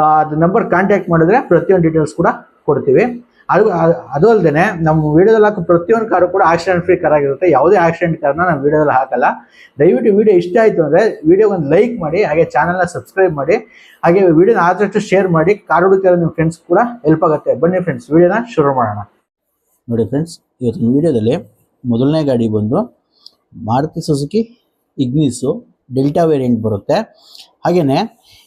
ಅದು number contact ಮಾಡಿದ್ರೆ ಪ್ರತಿಯೊಂದು ಡೀಟೇಲ್ಸ್ ಕೂಡ ಕೊಡ್ತೀವಿ. ಅದು ಅದು- ಅಲ್ಲದೆ ನಮ್ಮ ವಿಡಿಯೋದಲ್ಲಿ ಹಾಕೋ ಪ್ರತಿಯೊಂದು ಕಾರು ಕೂಡ ಆಕ್ಸಿಡೆಂಟ್ ಫ್ರೀ ಕಾರ್ ಆಗಿರುತ್ತೆ. ಯಾವುದೇ ಆಕ್ಸಿಡೆಂಟ್ ಕಾರ್ನ ನಾವು ವಿಡಿಯೋದಲ್ಲಿ ಹಾಕಲ್ಲ. ದಯವಿಟ್ಟು ವಿಡಿಯೋ ಇಷ್ಟ ಆಯಿತು ಅಂದರೆ ವೀಡಿಯೋಗೆ ಒಂದು ಲೈಕ್ ಮಾಡಿ, ಹಾಗೆ ಚಾನಲ್ನ ಸಬ್ಸ್ಕ್ರೈಬ್ ಮಾಡಿ, ಹಾಗೆ ವಿಡಿಯೋನ ಆದಷ್ಟು ಶೇರ್ ಮಾಡಿ ಕಾರ್ ಹುಡುಕಿರೋ ನಿಮ್ಮ ಫ್ರೆಂಡ್ಸ್ ಕೂಡ ಹೆಲ್ಪ್ ಆಗುತ್ತೆ. ಬನ್ನಿ ಫ್ರೆಂಡ್ಸ್ ವಿಡಿಯೋನ ಶುರು ಮಾಡೋಣ. ನೋಡಿ ಫ್ರೆಂಡ್ಸ್ ಇವತ್ತಿನ ವಿಡಿಯೋದಲ್ಲಿ ಮೊದಲನೇ ಗಾಡಿ ಬಂದು Maruti Suzuki Ignis Delta variant ಬರುತ್ತೆ. ಹಾಗೆಯೇ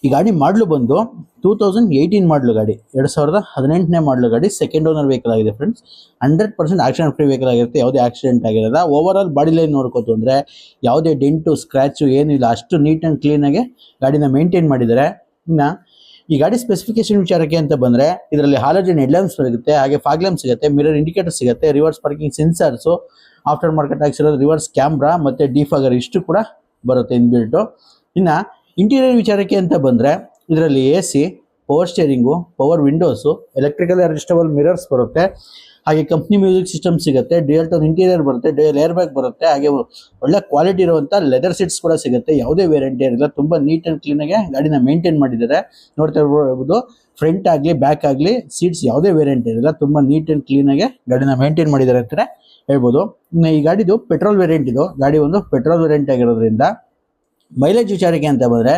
ಈ ಗಾಡಿ ಮಾಡಲು ಬಂದು ಟೂ ತೌಸಂಡ್ ಏಯ್ಟೀನ್ ಮಾಡಲು ಗಾಡಿ, ಎರಡು ಸಾವಿರದ ಹದಿನೆಂಟನೇ ಮಾಡಲು ಗಾಡಿ ಸೆಕೆಂಡ್ ಓನರ್ ವೆಹಿಕಲ್ ಆಗಿದೆ friends hundred percent accident free vehicle ಆಗಿರುತ್ತೆ, ಯಾವುದೇ ಆಕ್ಸಿಡೆಂಟ್ ಆಗಿರೋಲ್ಲ. ಓವರ್ ಆಲ್ ಬಾಡಿ ಲೈನ್ ನೋಡ್ಕೋತು ಅಂದರೆ ಯಾವುದೇ ಡೆಂಟು ಸ್ಕ್ರ್ಯಾಚು ಏನಿಲ್ಲ ಅಷ್ಟು ನೀಟ್ ಆ್ಯಂಡ್ ಕ್ಲೀನಾಗಿ ಗಾಡಿನ ಮೇಂಟೈನ್ ಮಾಡಿದ್ದಾರೆ. ಇನ್ನು ಈ ಗಾಡಿ ಸ್ಪೆಸಿಫಿಕೇಶನ್ ವಿಚಾರಕ್ಕೆ ಅಂತ ಬಂದರೆ, ಇದರಲ್ಲಿ ಹಾಲೋಜನ್ ಹೆಡ್ಲ್ಯಾಂಪ್ಸ್ ಸಿಗುತ್ತೆ ಹಾಗೆ ಫಾಗ್ಲ್ಯಾಂಪ್ ಸಿಗುತ್ತೆ ಮಿರರ್ ಇಂಡಿಕೇಟರ್ ಸಿಗುತ್ತೆ reverse parking sensors after market ಹಾಕ್ಸಿರೋದು reverse camera ಮತ್ತು ಡಿಫಾಗರ್ ಇಷ್ಟು ಕೂಡ ಬರುತ್ತೆ ಇನ್ಬಿಲ್ಟು ಇನ್ನು ಇಂಟೀರಿಯರ್ ವಿಚಾರಕ್ಕೆ ಅಂತ ಬಂದರೆ, ಇದರಲ್ಲಿ A C power steering power windows electrical adjustable mirrors ಬರುತ್ತೆ. ಹಾಗೆ ಕಂಪ್ನಿ ಮ್ಯೂಸಿಕ್ ಸಿಸ್ಟಮ್ ಸಿಗುತ್ತೆ ಡ್ಯೂಯಲ್ ಟೋನ್ ಇಂಟೀರಿಯರ್ ಬರುತ್ತೆ ಡ್ಯೂಯಲ್ ಏರ್ ಬ್ಯಾಗ್ ಬರುತ್ತೆ, ಹಾಗೆ ಒಳ್ಳೆ ಕ್ವಾಲಿಟಿ ಇರುವಂತ ಲೆದರ್ ಸೀಟ್ಸ್ ಕೂಡ ಸಿಗುತ್ತೆ. ಯಾವುದೇ ವೇರಿಯಂಟ್ ಇರಲ್ಲ ತುಂಬಾ ನೀಟ್ ಕ್ಲೀನ್ ಆಗಿ ಗಾಡಿನ ಮೇಂಟೈನ್ ಮಾಡಿದ್ದಾರೆ. ನೋಡ್ತಾ ಇರ್ಬೋದು ಫ್ರಂಟ್ ಆಗಲಿ ಬ್ಯಾಕ್ ಆಗಲಿ ಸೀಟ್ಸ್ ಯಾವುದೇ ವೇರಿಯಂಟ್ ಇರಲ್ಲ ತುಂಬಾ ನೀಟ್ ಕ್ಲೀನ್ ಆಗಿ ಗಾಡಿನ ಮೇಂಟೈನ್ ಮಾಡಿದ್ದಾರೆ ಅಂತಲೇ ಹೇಳ್ಬೋದು. ಈ ಗಾಡಿದು ಪೆಟ್ರೋಲ್ ವೇರಿಯಂಟ್ ಇದು. ಗಾಡಿ ಒಂದು ಪೆಟ್ರೋಲ್ ವೇರಿಯಂಟ್ ಆಗಿರೋದ್ರಿಂದ ಮೈಲೇಜ್ ವಿಚಾರಕ್ಕೆ ಅಂತ ಬಂದರೆ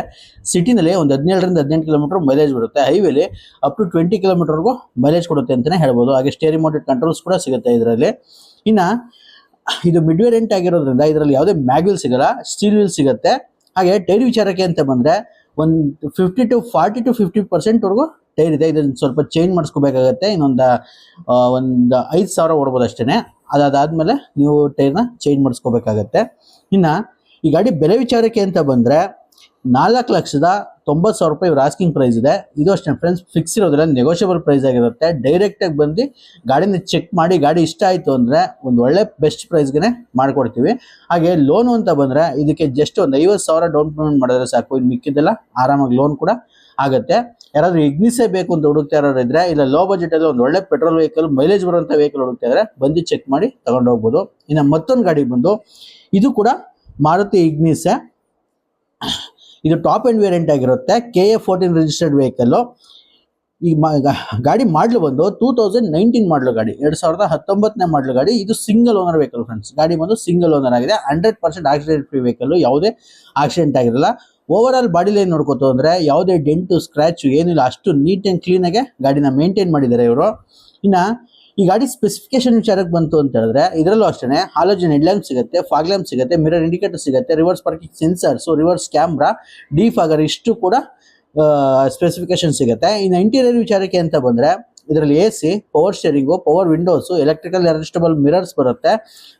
ಸಿಟಿನಲ್ಲಿ ಒಂದು ಹದಿನೇಳರಿಂದ ಹದಿನೆಂಟು ಕಿಲೋಮೀಟರ್ ಮೈಲೇಜ್ ಬರುತ್ತೆ. ಹೈವೇಲಿ ಅಪ್ ಟು ಟ್ವೆಂಟಿ ಕಿಲೋಮೀಟರ್ವರೆಗೂ ಮೈಲೇಜ್ ಕೊಡುತ್ತೆ ಅಂತಲೇ ಹೇಳ್ಬೋದು. ಹಾಗೆ ಸ್ಟೇರಿಂಗ್ ಮೋಟೆಡ್ ಕಂಟ್ರೋಲ್ಸ್ ಕೂಡ ಸಿಗುತ್ತೆ ಇದರಲ್ಲಿ. ಇನ್ನು ಇದು ಮಿಡ್ ವೇರಿಯಂಟ್ ಆಗಿರೋದ್ರಿಂದ ಇದರಲ್ಲಿ ಯಾವುದೇ ಮ್ಯಾಗ್ವಿಲ್ ಸಿಗಲ್ಲ ಸ್ಟೀಲ್ ವೀಲ್ ಸಿಗುತ್ತೆ. ಹಾಗೆ ಟೈರ್ ವಿಚಾರಕ್ಕೆ ಅಂತ ಬಂದರೆ ಒಂದು fifty to forty to fifty ಪರ್ಸೆಂಟ್ವರೆಗೂ tyre ಇದೆ. ಇದನ್ನು ಸ್ವಲ್ಪ ಚೇಂಜ್ ಮಾಡಿಸ್ಕೋಬೇಕಾಗತ್ತೆ. ಇನ್ನೊಂದು ಒಂದು ಐದು ಸಾವಿರ ಓಡ್ಬೋದು ಅಷ್ಟೇ ಅದಾದಮೇಲೆ ನೀವು ಟೈರ್ನ ಚೇಂಜ್ ಮಾಡಿಸ್ಕೋಬೇಕಾಗತ್ತೆ. ಇನ್ನು ಈ ಗಾಡಿ ಬೆಲೆ ವಿಚಾರಕ್ಕೆ ಅಂತ ಬಂದರೆ ನಾಲ್ಕು ಲಕ್ಷದ ತೊಂಬತ್ತು ಸಾವಿರ ರೂಪಾಯಿ ಇವ್ರ ಆಸ್ಕಿಂಗ್ ಪ್ರೈಸ್ ಇದೆ. ಇದು ಅಷ್ಟೇ ಫ್ರೆಂಡ್ಸ್ ಫಿಕ್ಸ್ ಇರೋದಿಲ್ಲ ನೆಗೋಷಿಯಬಲ್ ಪ್ರೈಸ್ ಆಗಿರುತ್ತೆ. ಡೈರೆಕ್ಟಾಗಿ ಬಂದು ಗಾಡಿನ ಚೆಕ್ ಮಾಡಿ ಗಾಡಿ ಇಷ್ಟ ಆಯಿತು ಅಂದರೆ ಒಂದು ಒಳ್ಳೆ ಬೆಸ್ಟ್ ಪ್ರೈಸ್ಗೆ ಮಾಡಿಕೊಡ್ತೀವಿ. ಹಾಗೆ ಲೋನು ಅಂತ ಬಂದರೆ ಇದಕ್ಕೆ ಜಸ್ಟ್ ಒಂದು ಐವತ್ತು ಸಾವಿರ ಡೌನ್ ಪೇಮೆಂಟ್ ಮಾಡಿದ್ರೆ ಸಾಕು. ಇನ್ನು ಮಿಕ್ಕಿದ್ದೆಲ್ಲ ಆರಾಮಾಗಿ ಲೋನ್ ಕೂಡ ಆಗುತ್ತೆ. ಯಾರಾದರೂ ಇಗ್ನಿಸೇ ಬೇಕು ಅಂತ ಹುಡುಕ್ತಾ ಇರೋರು ಇದ್ರೆ, ಇಲ್ಲ ಲೋ ಬಜೆಟಲ್ಲಿ ಒಂದು ಒಳ್ಳೆ ಪೆಟ್ರೋಲ್ ವೆಹಿಕಲ್ ಮೈಲೇಜ್ ಬರುವಂಥ ವೆಹಿಕಲ್ ಹುಡುಕ್ತಾ ಇದ್ರೆ ಬಂದು ಚೆಕ್ ಮಾಡಿ ತಗೊಂಡು ಹೋಗ್ಬೋದು. ಇನ್ನು ಮತ್ತೊಂದು ಗಾಡಿ ಬಂದು, ಇದು ಕೂಡ ಮಾರುತಿ ಇಗ್ನಿಸೆ. ಇದು ಟಾಪ್ ಎಂಡ್ ವೇರಿಯಂಟ್ ಆಗಿರುತ್ತೆ. K A fourteen registered vehicle ಈ ಗಾಡಿ ಮಾಡಲು ಬಂದು ಟೂ ತೌಸಂಡ್ ನೈನ್ಟೀನ್ ಮಾಡಲು ಗಾಡಿ. ಎರಡು ಸಾವಿರದ ಹತ್ತೊಂಬತ್ತನೇ ಮಾಡಲು ಗಾಡಿ. ಇದು ಸಿಂಗಲ್ ಓನರ್ ವೆಹಿಕಲ್ ಫ್ರೆಂಡ್ಸ್ ಗಾಡಿ ಬಂದು ಸಿಂಗಲ್ ಓನರ್ ಆಗಿದೆ. Hundred percent accident free vehicle ಯಾವುದೇ ಆಕ್ಸಿಡೆಂಟ್ ಆಗಿರಲ್ಲ. ಓವರ್ ಆಲ್ ಬಾಡಿಲಿ ಲೈನ್ ನೋಡ್ಕೋತು ಅಂದರೆ ಯಾವುದೇ ಡೆಂಟು ಸ್ಕ್ರ್ಯಾಚು ಏನಿಲ್ಲ. ಅಷ್ಟು ನೀಟ್ ಆ್ಯಂಡ್ ಕ್ಲೀನಾಗೆ ಗಾಡಿನ ಮೇಂಟೈನ್ ಮಾಡಿದ್ದಾರೆ ಇವರು. ಇನ್ನು ಈ ಗಾಡಿ ಸ್ಪೆಸಿಫಿಕೇಶನ್ ವಿಚಾರಕ್ಕೆ ಬಂತು ಅಂತ ಹೇಳಿದ್ರೆ, ಇದರಲ್ಲೂ ಅಷ್ಟೇ ಹಾಲೋಜನ್ ಹೆಡ್ಲ್ಯಾಂಪ್ ಸಿಗುತ್ತೆ ಫಾಗ್ ಲ್ಯಾಂಪ್ ಸಿಗುತ್ತೆ ಮಿರರ್ ಇಂಡಿಕೇಟರ್ ಸಿಗುತ್ತೆ reverse parking sensors reverse camera defogger ಇಷ್ಟು ಕೂಡ ಸ್ಪೆಸಿಫಿಕೇಶನ್ ಸಿಗುತ್ತೆ. ಇನ್ನು ಇಂಟೀರಿಯರ್ ವಿಚಾರಕ್ಕೆ ಅಂತ ಬಂದರೆ ಇದರಲ್ಲಿ A C power steering power windows electrical adjustable mirrors ಬರುತ್ತೆ.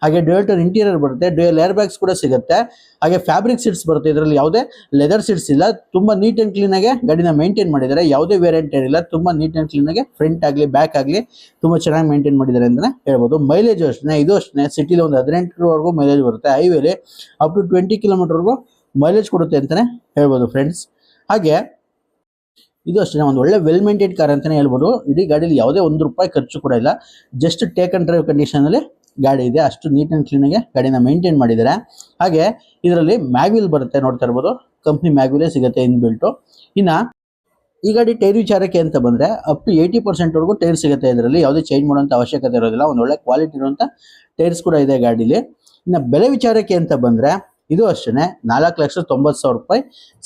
ಹಾಗೆ ಡ್ಯೂಯಲ್ ಇಂಟೀರಿಯರ್ ಬರುತ್ತೆ. ಡ್ಯೂಯಲ್ ಏರ್ ಬ್ಯಾಗ್ಸ್ ಕೂಡ ಸಿಗುತ್ತೆ. ಹಾಗೆ ಫ್ಯಾಬ್ರಿಕ್ ಸೀಟ್ಸ್ ಬರುತ್ತೆ. ಇದರಲ್ಲಿ ಯಾವುದೇ ಲೆದರ್ ಸೀಟ್ಸ್ ಇಲ್ಲ. ತುಂಬ ನೀಟ್ ಆ್ಯಂಡ್ ಕ್ಲೀನಾಗೆ ಗಾಡಿನ ಮೇಂಟೈನ್ ಮಾಡಿದ್ದಾರೆ. ಯಾವುದೇ ವೇರಿಯಂಟ್ ಏನಿಲ್ಲ. ತುಂಬ ನೀಟ್ ಆ್ಯಂಡ್ ಕ್ಲೀನಾಗೆ ಫ್ರಂಟ್ ಆಗಲಿ ಬ್ಯಾಕ್ ಆಗಲಿ ತುಂಬ ಚೆನ್ನಾಗಿ ಮೇಂಟೈನ್ ಮಾಡಿದ್ದಾರೆ ಅಂತಲೇ ಹೇಳ್ಬೋದು. ಮೈಲೇಜ್ ಅಷ್ಟೇ, ಇದು ಅಷ್ಟೇ. ಸಿಟಿಲಿ ಒಂದು ಹದಿನೆಂಟರವರೆಗೂ ಮೈಲೇಜ್ ಬರುತ್ತೆ. ಹೈವೇಲಿ ಅಪ್ ಟು ಟ್ವೆಂಟಿ ಕಿಲೋಮೀಟರ್ವರೆಗೂ ಮೈಲೇಜ್ ಕೊಡುತ್ತೆ ಅಂತಲೇ ಹೇಳ್ಬೋದು ಫ್ರೆಂಡ್ಸ್ ಹಾಗೆ ಇದು ಅಷ್ಟೇ, ಒಂದು ಒಳ್ಳೆ ವೆಲ್ ಮೇಂಟೈನ್ ಕಾರ್ ಅಂತಲೇ ಹೇಳ್ಬೋದು. ಇಡೀ ಗಾಡೀಲಿ ಯಾವುದೇ ಒಂದು ರೂಪಾಯಿ ಖರ್ಚು ಕೂಡ ಇಲ್ಲ. ಜಸ್ಟ್ ಟೇಕ್ ಅಂಡ್ ಡ್ರೈವ್ ಕಂಡೀಷನಲ್ಲಿ ಗಾಡಿ ಇದೆ. ಅಷ್ಟು ನೀಟ್ ಆ್ಯಂಡ್ ಕ್ಲೀನಾಗಿ ಗಾಡಿನ ಮೇಂಟೈನ್ ಮಾಡಿದ್ದಾರೆ. ಹಾಗೆ ಇದರಲ್ಲಿ ಮ್ಯಾಗ್ವಿಲ್ ಬರುತ್ತೆ ನೋಡ್ತಾ ಇರ್ಬೋದು. ಕಂಪ್ನಿ ಮ್ಯಾಗ್ವಿಲೇ ಸಿಗುತ್ತೆ ಇನ್ಬಿಲ್ಟು ಇನ್ನು ಈ ಗಾಡಿ ಟೈರ್ ವಿಚಾರಕ್ಕೆ ಅಂತ ಬಂದರೆ ಅಪ್ ಟು ಏಯ್ಟಿ ಪರ್ಸೆಂಟ್ವರೆಗೂ ಟೈರ್ ಸಿಗುತ್ತೆ ಇದರಲ್ಲಿ. ಯಾವುದೇ ಚೇಂಜ್ ಮಾಡುವಂಥ ಅವಶ್ಯಕತೆ ಇರೋದಿಲ್ಲ. ಒಂದು ಒಳ್ಳೆ ಕ್ವಾಲಿಟಿ ಇರುವಂಥ ಟೈರ್ಸ್ ಕೂಡ ಇದೆ ಗಾಡೀಲಿ. ಇನ್ನು ಬೆಲೆ ವಿಚಾರಕ್ಕೆ ಅಂತ ಬಂದರೆ ಇದು ಅಷ್ಟೇ ನಾಲ್ಕು ಲಕ್ಷ ತೊಂಬತ್ತು ಸಾವಿರ ರೂಪಾಯಿ.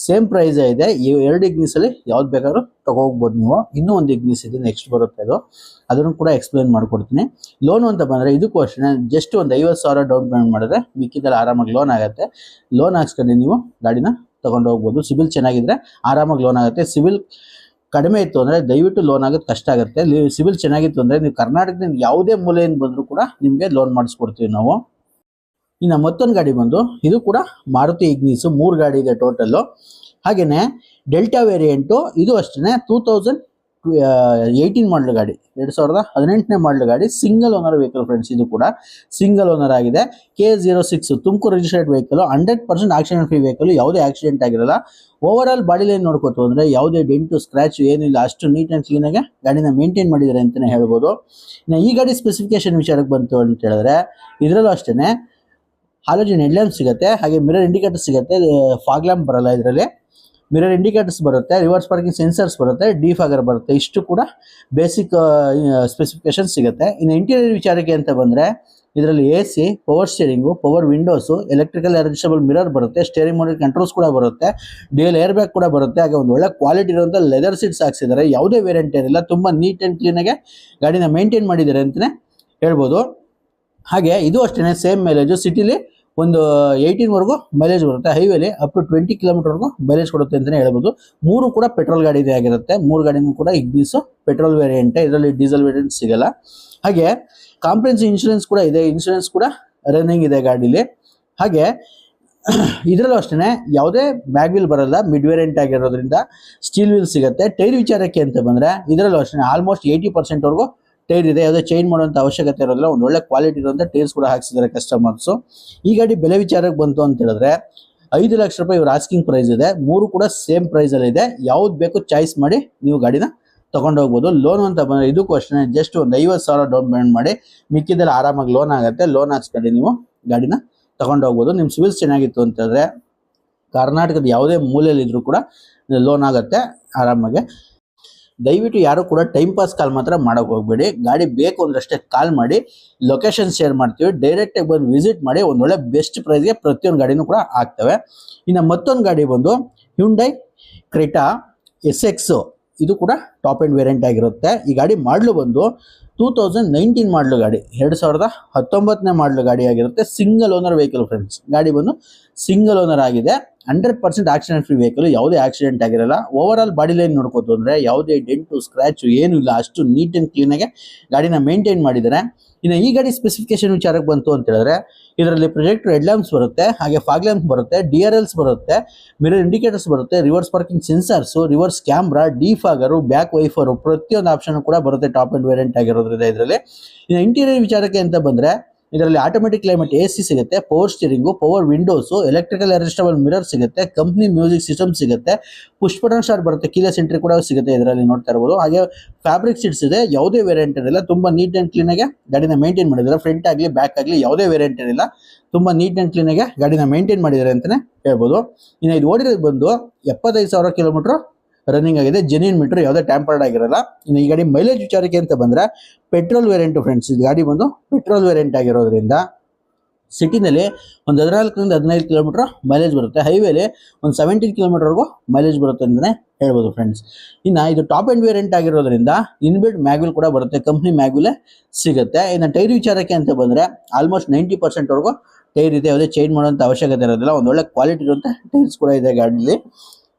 ಸೇಮ್ ಪ್ರೈಸ್ ಇದೆ. ಈ ಎರಡು ಇಗ್ನಿಸ್ ಅಲ್ಲಿ ಯಾವ್ದು ಬೇಕಾದ್ರೂ ತಗೋಗ್ಬೋದು ನೀವು. ಇನ್ನೂ ಒಂದು ಇಗ್ನಿಸ್ ಇದೆ. ನೆಕ್ಸ್ಟ್ ಬರುತ್ತೆ ಅದು ಅದನ್ನು ಕೂಡ ಎಕ್ಸ್ಪ್ಲೈನ್ ಮಾಡ್ಕೊಡ್ತೀನಿ. ಲೋನು ಅಂತ ಬಂದರೆ ಇದಕ್ಕೂ ಅಷ್ಟೇ ಜಸ್ಟ್ ಒಂದು ಐವತ್ತು ಸಾವಿರ ಡೌನ್ ಪೇಮೆಂಟ್ ಮಾಡಿದ್ರೆ ಮಿಕ್ಕಿದಲ್ಲಿ ಆರಾಮಾಗಿ ಲೋನ್ ಆಗುತ್ತೆ. ಲೋನ್ ಹಾಕ್ಸ್ಕೊಂಡು ನೀವು ಗಾಡಿನ ತಗೊಂಡು ಹೋಗ್ಬೋದು. ಸಿಬಿಲ್ ಚೆನ್ನಾಗಿದ್ರೆ ಆರಾಮಾಗಿ ಲೋನ್ ಆಗುತ್ತೆ. ಸಿಬಿಲ್ ಕಡಿಮೆ ಇತ್ತು ಅಂದರೆ ದಯವಿಟ್ಟು ಲೋನ್ ಆಗೋದು ಕಷ್ಟ ಆಗುತ್ತೆ. ಸಿವಿಲ್ ಚೆನ್ನಾಗಿತ್ತು ಅಂದರೆ ನೀವು ಕರ್ನಾಟಕದಿಂದ ಯಾವುದೇ ಮೂಲೆಯಿಂದ ಬಂದರೂ ಕೂಡ ನಿಮಗೆ ಲೋನ್ ಮಾಡಿಸ್ಕೊಡ್ತೀವಿ ನಾವು. ಇನ್ನು ಮತ್ತೊಂದು ಗಾಡಿ ಬಂದು, ಇದು ಕೂಡ ಮಾರುತಿ ಇಗ್ನಿಸು ಮೂರು ಗಾಡಿ ಇದೆ ಟೋಟಲ್ಲು. ಹಾಗೆಯೇ ಡೆಲ್ಟಾ ವೇರಿಯಂಟು, ಇದು ಅಷ್ಟೇ ಟೂ ತೌಸಂಡ್ ಏಯ್ಟೀನ್ ಮಾಡಲ್ ಗಾಡಿ, ಎರಡು ಸಾವಿರದ ಹದಿನೆಂಟನೇ ಮಾಡಲ್ ಗಾಡಿ ಸಿಂಗಲ್ ಓನರ್ ವೆಹಿಕಲ್ ಫ್ರೆಂಡ್ಸ್ ಇದು ಕೂಡ ಸಿಂಗಲ್ ಓನರ್ ಆಗಿದೆ. K zero six Tumakuru registered vehicle hundred percent accident free vehicle ಯಾವುದೇ ಆಕ್ಸಿಡೆಂಟ್ ಆಗಿರಲ್ಲ. ಓವರ್ ಆಲ್ ಬಾಡಿ ಲೈನ್ ನೋಡ್ಕೋತು ಅಂದರೆ ಯಾವುದೇ ಡೆಂಟು ಸ್ಕ್ರಾಚ್ ಏನಿಲ್ಲ ಅಷ್ಟು ನೀಟ್ ಆ್ಯಂಡ್ ಕ್ಲೀನಾಗಿ ಗಾಡಿನ ಮೇಂಟೈನ್ ಮಾಡಿದ್ದಾರೆ ಅಂತಲೇ ಹೇಳ್ಬೋದು. ಇನ್ನು ಈ ಗಾಡಿ ಸ್ಪೆಸಿಫಿಕೇಶನ್ ವಿಚಾರಕ್ಕೆ ಬಂತು ಅಂತ ಹೇಳಿದ್ರೆ, ಇದರಲ್ಲೂ ಅಷ್ಟೇ ಹಾಲೋಜಿನ್ ಹೆಡ್ಲ್ಯಾಂಪ್ ಸಿಗುತ್ತೆ, ಹಾಗೆ ಮಿರರ್ ಇಂಡಿಕೇಟರ್ ಸಿಗುತ್ತೆ ಫಾಗ್ ಲ್ಯಾಂಪ್ ಬರಲ್ಲ ಇದರಲ್ಲಿ. ಮಿರರ್ ಇಂಡಿಕೇಟರ್ಸ್ ಬರುತ್ತೆ ರಿವರ್ಸ್ ಪಾರ್ಕಿಂಗ್ ಸೆನ್ಸರ್ಸ್ ಬರುತ್ತೆ ಡಿಫಾಗರ್ ಬರುತ್ತೆ. ಇಷ್ಟು ಕೂಡ ಬೇಸಿಕ್ ಸ್ಪೆಸಿಫಿಕೇಶನ್ ಸಿಗುತ್ತೆ. ಇನ್ನು ಇಂಟೀರಿಯರ್ ವಿಚಾರಕ್ಕೆ ಅಂತ ಬಂದರೆ, ಇದರಲ್ಲಿ A C power steering power windows electrical adjustable mirror ಬರುತ್ತೆ ಸ್ಟೇರಿಂಗ್ ಮೋಟರ್ ಕಂಟ್ರೋಲ್ಸ್ ಕೂಡ ಬರುತ್ತೆ ಡೇಲ್ ಏರ್ ಬ್ಯಾಗ್ ಕೂಡ ಬರುತ್ತೆ. ಹಾಗೆ ಒಂದು ಒಳ್ಳೆ ಕ್ವಾಲಿಟಿ ಇರುವಂಥ ಲೆದರ್ ಸೀಟ್ಸ್ ಹಾಕ್ಸಿದ್ದಾರೆ. ಯಾವುದೇ ವೇರಿಯಂಟ್ ಏನಿಲ್ಲ, ತುಂಬ ನೀಟ್ ಆ್ಯಂಡ್ ಕ್ಲೀನಾಗೆ ಗಾಡಿನ ಮೇಂಟೈನ್ ಮಾಡಿದ್ದಾರೆ ಅಂತಲೇ ಹೇಳ್ಬೋದು. ಹಾಗೆ ಇದು ಅಷ್ಟೇ ಸೇಮ್ ಮೈಲೇಜು ಸಿಟಿಲಿ ಒಂದು ಏಯ್ಟೀನ್ವರೆಗೂ ಮೈಲೇಜ್ ಬರುತ್ತೆ. ಹೈವೇಲಿ ಅಪ್ ಟು ಟ್ವೆಂಟಿ ಕಿಲೋಮೀಟರ್ವರೆಗೂ ಮೈಲೇಜ್ ಕೊಡುತ್ತೆ ಅಂತಲೇ ಹೇಳ್ಬೋದು. ಮೂರು ಕೂಡ ಪೆಟ್ರೋಲ್ ಗಾಡಿದೇ ಆಗಿರುತ್ತೆ. ಮೂರು ಗಾಡಿನೂ ಕೂಡ ಇಗ್ನಿಸು ಪೆಟ್ರೋಲ್ ವೇರಿಯಂಟೇ ಇದರಲ್ಲಿ ಡೀಸೆಲ್ ವೇರಿಯಂಟ್ ಸಿಗಲ್ಲ. ಹಾಗೆ ಕಾಂಪ್ರೆನ್ಸ್ ಇನ್ಶೂರೆನ್ಸ್ ಕೂಡ ಇದೆ. ಇನ್ಶೂರೆನ್ಸ್ ಕೂಡ ರನ್ನಿಂಗ್ ಇದೆ ಗಾಡೀಲಿ. ಹಾಗೆ ಇದರಲ್ಲೂ ಅಷ್ಟೇ ಯಾವುದೇ ಬ್ಯಾಗ್ ವೀಲ್ ಬರಲ್ಲ. ಮಿಡ್ ವೇರಿಯಂಟ್ ಆಗಿರೋದ್ರಿಂದ ಸ್ಟೀಲ್ ವೀಲ್ ಸಿಗುತ್ತೆ. ಟೈರ್ ವಿಚಾರಕ್ಕೆ ಅಂತ ಬಂದರೆ ಇದರಲ್ಲೂ ಅಷ್ಟೇ ಆಲ್ಮೋಸ್ಟ್ ಏಯ್ಟಿ ಪರ್ಸೆಂಟ್ವರೆಗೂ ಟೈರ್ ಇದೆ ಯಾವುದೇ ಚೇಂಜ್ ಮಾಡುವಂಥ ಅವಶ್ಯಕತೆ ಇರೋದಿಲ್ಲ, ಒಂದು ಒಳ್ಳೆ ಕ್ವಾಲಿಟಿ ಇರುವಂಥ ಟೈರ್ಸ್ ಕೂಡ ಹಾಕ್ಸಿದ್ದಾರೆ ಕಸ್ಟಮರ್ಸು ಈ ಗಾಡಿ ಬೆಲೆ ವಿಚಾರಕ್ಕೆ ಬಂತು ಅಂತ ಹೇಳಿದ್ರೆ, ಐದು ಲಕ್ಷ ರೂಪಾಯಿ ಇವ್ರ ಆಸ್ಕಿಂಗ್ ಪ್ರೈಸ್ ಇದೆ, ಮೂರು ಕೂಡ ಸೇಮ್ ಪ್ರೈಸಲ್ಲಿ ಇದೆ. ಯಾವ್ದು ಬೇಕು ಚಾಯ್ಸ್ ಮಾಡಿ ನೀವು ಗಾಡಿನ ಹೋಗ್ಬೋದು. ಲೋನ್ ಅಂತ ಬಂದರೆ ಇದಕ್ಕೂ ಅಷ್ಟೇ ಜಸ್ಟ್ ಒಂದು ಐವತ್ತು ಸಾವಿರ ಡೌನ್ ಪೇಮೆಂಟ್ ಮಾಡಿ ಮಿಕ್ಕಿದಲ್ಲಿ ಆರಾಮಾಗಿ ಲೋನ್ ಆಗುತ್ತೆ ಲೋನ್ ಹಾಕ್ಸ್ಕೊಂಡು ನೀವು ಗಾಡಿನ ಹೋಗ್ಬೋದು. ನಿಮ್ಮ ಸಿವಿಲ್ಸ್ ಚೆನ್ನಾಗಿತ್ತು ಅಂತಂದರೆ ಕರ್ನಾಟಕದ ಯಾವುದೇ ಮೂಲೆಯಲ್ಲಿದ್ದರೂ ಕೂಡ ಲೋನ್ ಆಗುತ್ತೆ, ಆರಾಮಾಗಿ. ದಯವಿಟ್ಟು ಯಾರು ಕೂಡ ಟೈಮ್ ಪಾಸ್ ಕಾಲ್ ಮಾತ್ರ ಮಾಡೋಕೆ ಹೋಗ್ಬೇಡಿ. ಗಾಡಿ ಬೇಕು ಅಂದ್ರಷ್ಟೇ ಕಾಲ್ ಮಾಡಿ ಲೊಕೇಶನ್ ಶೇರ್ ಮಾಡ್ತೀವಿ. ಡೈರೆಕ್ಟಾಗಿ ಬಂದು ವಿಸಿಟ್ ಮಾಡಿ, ಒಂದೊಳ್ಳೆ ಬೆಸ್ಟ್ ಪ್ರೈಸ್ಗೆ ಪ್ರತಿಯೊಂದು ಗಾಡಿನೂ ಕೂಡ ಆಗ್ತವೆ. ಇನ್ನು ಮತ್ತೊಂದು ಗಾಡಿ ಬಂದು ಹ್ಯುಂಡೈ ಕ್ರೆಟಾ ಎಸ್ ಎಕ್ಸು ಇದು ಕೂಡ ಟಾಪ್ ಆ್ಯಂಡ್ ವೇರಿಯಂಟ್ ಆಗಿರುತ್ತೆ. ಈ ಗಾಡಿ ಮಾಡಲು ಬಂದು ಟೂ ತೌಸಂಡ್ ನೈನ್ಟೀನ್ ಮಾಡಲು ಗಾಡಿ. ಎರಡು ಸಾವಿರದ ಹತ್ತೊಂಬತ್ತನೇ ಮಾಡಲು ಗಾಡಿ ಆಗಿರುತ್ತೆ. ಸಿಂಗಲ್ ಓನರ್ ವೆಹಿಕಲ್ ಫ್ರೆಂಡ್ಸ್ ಗಾಡಿ ಬಂದು ಸಿಂಗಲ್ ಓನರ್ ಆಗಿದೆ. Hundred percent accident free vehicle, ಯಾವುದೇ ಆಕ್ಸಿಡೆಂಟ್ ಆಗಿರಲ್ಲ. ಓವರ್ ಆಲ್ ಬಾಡಿ ಲೈನ್ ನೋಡ್ಕೋತು ಅಂದರೆ ಯಾವುದೇ ಡೆಂಟು ಸ್ಕ್ರ್ಯಾಚು ಏನೂ ಇಲ್ಲ. ಅಷ್ಟು ನೀಟ್ ಆ್ಯಂಡ್ ಕ್ಲೀನಾಗೆ ಗಾಡಿನ ಮೇಂಟೈನ್ ಮಾಡಿದ್ದಾರೆ. ಇನ್ನು ಈ ಗಾಡಿ ಸ್ಪೆಸಿಫಿಕೇಶನ್ ವಿಚಾರಕ್ಕೆ ಬಂತು ಅಂತ ಹೇಳಿದ್ರೆ, ಇದರಲ್ಲಿ ಪ್ರೊಜೆಕ್ಟ್ ರೆಡ್ ಲ್ಯಾಂಪ್ಸ್ ಬರುತ್ತೆ, ಹಾಗೆ ಫಾಗ್ ಲ್ಯಾಂಪ್ಸ್ ಬರುತ್ತೆ ಡಿ ಆರ್ ಎಲ್ಸ್ ಬರುತ್ತೆ ಮಿರರ್ ಇಂಡಿಕೇಟರ್ಸ್ ಬರುತ್ತೆ reverse parking sensors reverse camera defogger back wiper ಪ್ರತಿಯೊಂದು ಆಪ್ಷನ್ ಕೂಡ ಬರುತ್ತೆ ಟಾಪ್ ಆ್ಯಂಡ್ ವೇರಿಯಂಟ್ ಆಗಿರೋದ್ರಿಂದ ಇದರಲ್ಲಿ. ಇನ್ನು ಇಂಟೀರಿಯರ್ ವಿಚಾರಕ್ಕೆ ಅಂತ ಬಂದರೆ ಇದರಲ್ಲಿ ಆಟೋಮೆಟಿಕ್ ಕ್ಲೈಮೇಟ್ ಎ ಸಿಗುತ್ತೆ power steering power windows electrical adjustable mirror ಸಿಗುತ್ತೆ ಕಂಪ್ನಿ ಮ್ಯೂಸಿಕ್ ಸಿಸ್ಟಮ್ ಸಿಗುತ್ತೆ ಪುಷ್ಪಟನ್ ಸ್ಟಾರ್ಟ್ ಬರುತ್ತೆ ಕೀಲೆಸ್ ಎಂಟ್ರಿ ಕೂಡ ಸಿಗುತ್ತೆ ಇದರಲ್ಲಿ ನೋಡ್ತಾ ಇರ್ಬೋದು. ಹಾಗೆ ಫ್ಯಾಬ್ರಿಕ್ ಸೀಟ್ಸ್ ಇದೆ, ಯಾವುದೇ ವೇರಿಯಂಟ್ ಇರಲಿಲ್ಲ ತುಂಬ ನೀಟ್ ಆ್ಯಂಡ್ ಕ್ಲೀನಾಗೆ ಗಾಡಿನ ಮೇಂಟೈನ್ ಮಾಡಿದ್ದಾರೆ. ಫ್ರಂಟ್ ಆಗಲಿ ಬ್ಯಾಕ್ ಆಗಲಿ ಯಾವುದೇ ವೇರಿಯಂಟ್ ಇರಲಿಲ್ಲ ತುಂಬ ನೀಟ್ ಆ್ಯಂಡ್ ಕ್ಲೀನಾಗೆ ಗಾಡಿನ ಮೇಂಟೈನ್ ಮಾಡಿದ್ದಾರೆ ಅಂತಲೇ ಹೇಳ್ಬೋದು. ಇನ್ನು ಇದು ಓಡಿರೋದು ಬಂದು ಎಪ್ಪತ್ತೈದು ಸಾವಿರ ಕಿಲೋಮೀಟ್ರ್ ರನ್ನಿಂಗ್ ಆಗಿದೆ. ಜೆನ್ಯೂನ್ ಮೀಟರ್ ಯಾವುದೇ ಟ್ಯಾಂಪರ್ಡ್ ಆಗಿರಲ್ಲ. ಇನ್ನು ಈ ಗಾಡಿ ಮೈಲೇಜ್ ವಿಚಾರಕ್ಕೆ ಅಂತ ಬಂದರೆ ಪೆಟ್ರೋಲ್ ವೇರಿಯಂಟ್ ಫ್ರೆಂಡ್ಸ್ ಇದು ಗಾಡಿ ಬಂದು ಪೆಟ್ರೋಲ್ ವೇರಿಯಂಟ್ ಆಗಿರೋದ್ರಿಂದ ಸಿಟಿನಲ್ಲಿ ಒಂದು ಹದಿನಾಲ್ಕರಿಂದ ಹದಿನೈದು ಕಿಲೋಮೀಟ್ರ್ ಮೈಲೇಜ್ ಬರುತ್ತೆ. ಹೈವೇಲಿ ಒಂದು ಸೆವೆಂಟೀನ್ ಕಿಲೋಮೀಟರ್ವರೆಗೂ ಮೈಲೇಜ್ ಬರುತ್ತೆ ಅಂತಲೇ ಹೇಳ್ಬೋದು ಫ್ರೆಂಡ್ಸ್ ಇನ್ನು ಇದು ಟಾಪ್ ಆ್ಯಂಡ್ ವೇರಿಯಂಟ್ ಆಗಿರೋದ್ರಿಂದ ಇನ್ಬಿಲ್ಡ್ ಮ್ಯಾಗ್ವಿಲ್ ಕೂಡ ಬರುತ್ತೆ. ಕಂಪ್ನಿ ಮ್ಯಾಗ್ವಿಲೇ ಸಿಗುತ್ತೆ. ಇನ್ನು ಟೈರ್ ವಿಚಾರಕ್ಕೆ ಅಂತ ಬಂದರೆ ಆಲ್ಮೋಸ್ಟ್ ನೈಂಟಿ ಪರ್ಸೆಂಟ್ವರೆಗೂ ಟೈರ್ ಇದೆ. ಯಾವುದೇ ಚೇಂಜ್ ಮಾಡೋಂಥ ಅವಶ್ಯಕತೆ ಇರೋದಿಲ್ಲ. ಒಂದು ಒಳ್ಳೆ ಕ್ವಾಲಿಟಿ ಇರುವಂಥ ಟೈರ್ಸ್ ಕೂಡ ಇದೆ ಗಾಡೀಲಿ.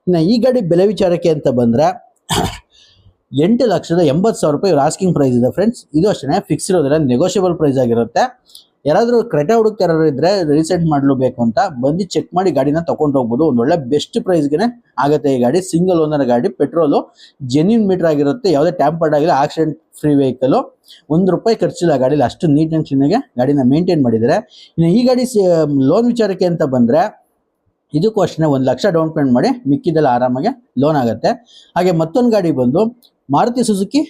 ಇನ್ನು ಈ ಗಾಡಿ ಬೆಲೆ ವಿಚಾರಕ್ಕೆ ಅಂತ ಬಂದರೆ ಎಂಟು ಲಕ್ಷದ ಎಂಬತ್ತು ಸಾವಿರ ರೂಪಾಯಿ ಆಸ್ಕಿಂಗ್ ಪ್ರೈಸ್ ಇದೆ ಫ್ರೆಂಡ್ಸ್ ಇದು ಅಷ್ಟೇ ಫಿಕ್ಸ್ ಇರೋದಿಲ್ಲ ನೆಗೋಷಿಯಬಲ್ ಪ್ರೈಸ್ ಆಗಿರುತ್ತೆ. ಯಾರಾದರೂ ಕ್ರೆಟಾ ಹುಡುಕ್ತಾರೋ ಇದ್ದರೆ ರೀಸೆಂಟ್ ಮಾಡಲು ಬೇಕು ಅಂತ ಬಂದು ಚೆಕ್ ಮಾಡಿ ಗಾಡಿನ ತೊಗೊಂಡು ಹೋಗ್ಬೋದು. ಒಂದು ಒಳ್ಳೆ ಬೆಸ್ಟ್ ಪ್ರೈಸ್ಗೆ ಆಗುತ್ತೆ ಈ ಗಾಡಿ. ಸಿಂಗಲ್ ಓನರ್ ಗಾಡಿ ಪೆಟ್ರೋಲು ಜೆನ್ಯೂನ್ ಮೀಟರ್ ಆಗಿರುತ್ತೆ. ಯಾವುದೇ ಟ್ಯಾಂಪರ್ಡ್ ಆಗಿಲ್ಲ ಆಕ್ಸಿಡೆಂಟ್ ಫ್ರೀ ವೆಹಿಕಲು ಒಂದು ರೂಪಾಯಿ ಖರ್ಚಿಲ್ಲ ಗಾಡೀಲಿ. ಅಷ್ಟು ನೀಟ್ ಆ್ಯಂಡ್ ಕ್ಲೀನಾಗೆ ಗಾಡಿನ ಮೇಂಟೈನ್ ಮಾಡಿದ್ದಾರೆ. ಇನ್ನು ಈ ಗಾಡಿ ಲೋನ್ ವಿಚಾರಕ್ಕೆ ಅಂತ ಬಂದರೆ ಇದಕ್ಕೂ ಅಷ್ಟೇ ಒಂದು ಲಕ್ಷ ಡೌನ್ ಪೇಮೆಂಟ್ ಮಾಡಿ ಮಿಕ್ಕಿದೆಲ್ಲ ಆರಾಮಾಗಿ ಲೋನ್ ಆಗುತ್ತೆ. ಹಾಗೆ ಮತ್ತೊಂದು ಗಾಡಿ ಬಂದು Maruti Suzuki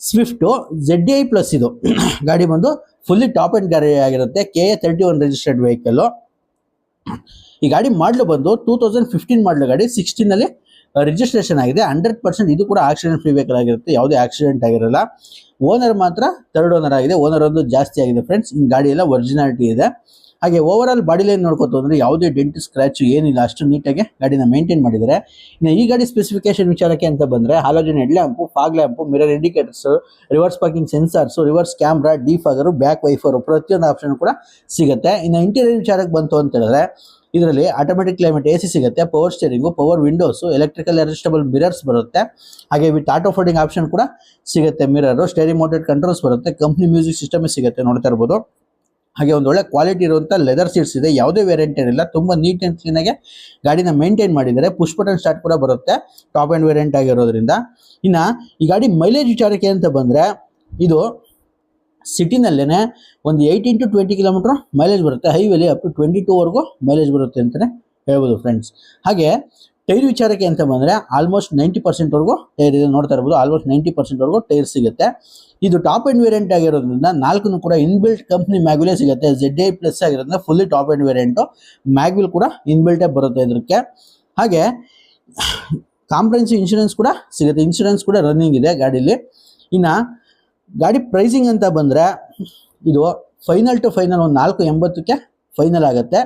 Swift Z I plus ಇದು. ಗಾಡಿ ಬಂದು ಫುಲ್ಲಿ ಟಾಪ್ ಆ್ಯಂಡ್ ಗಾಡಿ ಆಗಿರುತ್ತೆ. K A thirty one registered vehicle ಈ ಗಾಡಿ ಮಾಡಲು ಬಂದು ಟೂ ತೌಸಂಡ್ ಫಿಫ್ಟೀನ್ ಮಾಡಲು ಗಾಡಿ ಸಿಕ್ಸ್ಟೀನಲ್ಲಿ ರಿಜಿಸ್ಟ್ರೇಷನ್ ಆಗಿದೆ. ಹಂಡ್ರೆಡ್ ಪರ್ಸೆಂಟ್ ಇದು ಕೂಡ ಆಕ್ಸಿಡೆಂಟ್ ಫ್ರೀ ವೆಹಿಕಲ್ ಆಗಿರುತ್ತೆ. ಯಾವುದೇ ಆಕ್ಸಿಡೆಂಟ್ ಆಗಿರಲ್ಲ. ಓನರ್ ಮಾತ್ರ ಥರ್ಡ್ ಓನರ್ ಆಗಿದೆ. ಓನರ್ ಒಂದು ಜಾಸ್ತಿ ಆಗಿದೆ ಫ್ರೆಂಡ್ಸ್ ಈ ಗಾಡಿ ಎಲ್ಲ ಒರಿಜಿನಾಲಿಟಿ ಇದೆ. ಹಾಗೆ ಓವರ್ ಆಲ್ ಬಾಡಿ ಲೈನ್ ನೋಡ್ಕೊತು ಅಂದ್ರೆ ಯಾವುದೇ ಡೆಂಟ್ ಸ್ಕ್ರಾಚ್ ಏನಿಲ್ಲ, ಅಷ್ಟು ನೀಟಾಗಿ ಗಾಡಿನ ಮೇಂಟೈನ್ ಮಾಡಿದ್ದಾರೆ ಇನ್ನು ಈ ಗಾಡಿ ಸ್ಪೆಸಿಫಿಕೇಶನ್ ವಿಚಾರಕ್ಕೆ ಅಂತ ಬಂದ್ರೆ halogen head lamp fog lamp mirror indicators reverse parking sensors reverse camera defogger back wiper ಪ್ರತಿಯೊಂದು ಆಪ್ಷನ್ ಕೂಡ ಸಿಗುತ್ತೆ. ಇನ್ನು ಇಂಟೀರಿಯರ್ ವಿಚಾರಕ್ಕೆ ಬಂತು ಅಂತ ಹೇಳಿದ್ರೆ, ಇದರಲ್ಲಿ ಆಟೋಮೆಟಿಕ್ ಕ್ಲೈಮೇಟ್ ಎ ಸಿ ಸಿಗುತ್ತೆ power steering power windows electrical adjustable mirrors ಬರುತ್ತೆ. ಹಾಗೆ ವಿತ್ ಆಟೋ ಫೋಲ್ಡಿಂಗ್ ಆಪ್ಷನ್ ಕೂಡ ಸಿಗುತ್ತೆ ಮಿರರ್ ಸ್ಟೇರಿಂಗ್ ಮೋಟೆಡ್ ಕಂಟ್ರೋಲ್ಸ್ ಬರುತ್ತೆ ಕಂಪ್ನಿ ಮ್ಯೂಸಿಕ್ ಸಿಸ್ಟಮ್ ಸಿಗುತ್ತೆ, ನೋಡ್ತಾ ಇರ್ಬೋದು. ಹಾಗೆ ಒಂದು ಒಳ್ಳೆ ಕ್ವಾಲಿಟಿ ಇರುವಂಥ ಲೆದರ್ ಸೀಟ್ಸ್ ಇದೆ. ಯಾವುದೇ ವೇರಿಯಂಟ್ ಏನಿಲ್ಲ. ತುಂಬ ನೀಟ್ ಆ್ಯಂಡ್ ಆಗಿ ಗಾಡಿನ ಮೇಂಟೈನ್ ಮಾಡಿದ್ದಾರೆ. ಪುಷ್ಪಟನ್ ಸ್ಟಾರ್ಟ್ ಕೂಡ ಬರುತ್ತೆ. ಟಾಪ್ ಆ್ಯಂಡ್ ವೇರಿಯಂಟ್ ಆಗಿರೋದ್ರಿಂದ. ಇನ್ನು ಈ ಗಾಡಿ ಮೈಲೇಜ್ ವಿಚಾರಕ್ಕೆ ಅಂತ ಬಂದರೆ ಇದು ಸಿಟಿನಲ್ಲೇ ಒಂದು eighteen to twenty kilometre mileage ಬರುತ್ತೆ. ಹೈವೇಲಿ ಅಪ್ ಟು ಟ್ವೆಂಟಿ ಟೂವರೆಗೂ ಮೈಲೇಜ್ ಬರುತ್ತೆ ಅಂತಲೇ ಹೇಳ್ಬೋದು ಫ್ರೆಂಡ್ಸ್ ಹಾಗೆ ಟೈರ್ ವಿಚಾರಕ್ಕೆ ಅಂತ ಬಂದರೆ ಆಲ್ಮೋಸ್ಟ್ ನೈಂಟಿ ಪರ್ಸೆಂಟ್ವರೆಗೂ ಟೈರ್ ಇದೆ ನೋಡ್ತಾ ಇರ್ಬೋದು. ಆಲ್ಮೋಸ್ಟ್ ನೈಂಟಿ ಪರ್ಸೆಂಟ್ವರೆಗೂ ಟೈರ್ ಸಿಗುತ್ತೆ. ಇದು ಟಾಪ್ ಎಂಡ್ ವೇರಿಯಂಟ್ ಆಗಿರೋದ್ರಿಂದ ನಾಲ್ಕು ಕೂಡ ಇನ್ಬಿಲ್ಟ್ ಕಂಪ್ನಿ ಮ್ಯಾಗ್ವಿಲೇ ಸಿಗುತ್ತೆ. ಜೆಡ್ ಎ ಪ್ಲಸ್ ಆಗಿರೋದ್ರಿಂದ fully top end variant mag wheel ಕೂಡ ಇನ್ಬಿಲ್ಟೇ ಬರುತ್ತೆ ಇದಕ್ಕೆ ಹಾಗೆ ಕಾಂಪ್ರೆನ್ಸಿವ್ ಇನ್ಶೂರೆನ್ಸ್ ಕೂಡ ಸಿಗುತ್ತೆ. ಇನ್ಶೂರೆನ್ಸ್ ಕೂಡ ರನ್ನಿಂಗ್ ಇದೆ ಗಾಡೀಲಿ. ಇನ್ನು ಗಾಡಿ ಪ್ರೈಸಿಂಗ್ ಅಂತ ಬಂದರೆ ಇದು ಫೈನಲ್ ಟು ಫೈನಲ್ ಒಂದು ನಾಲ್ಕು ಎಂಬತ್ತಕ್ಕೆ ಫೈನಲ್ ಆಗುತ್ತೆ.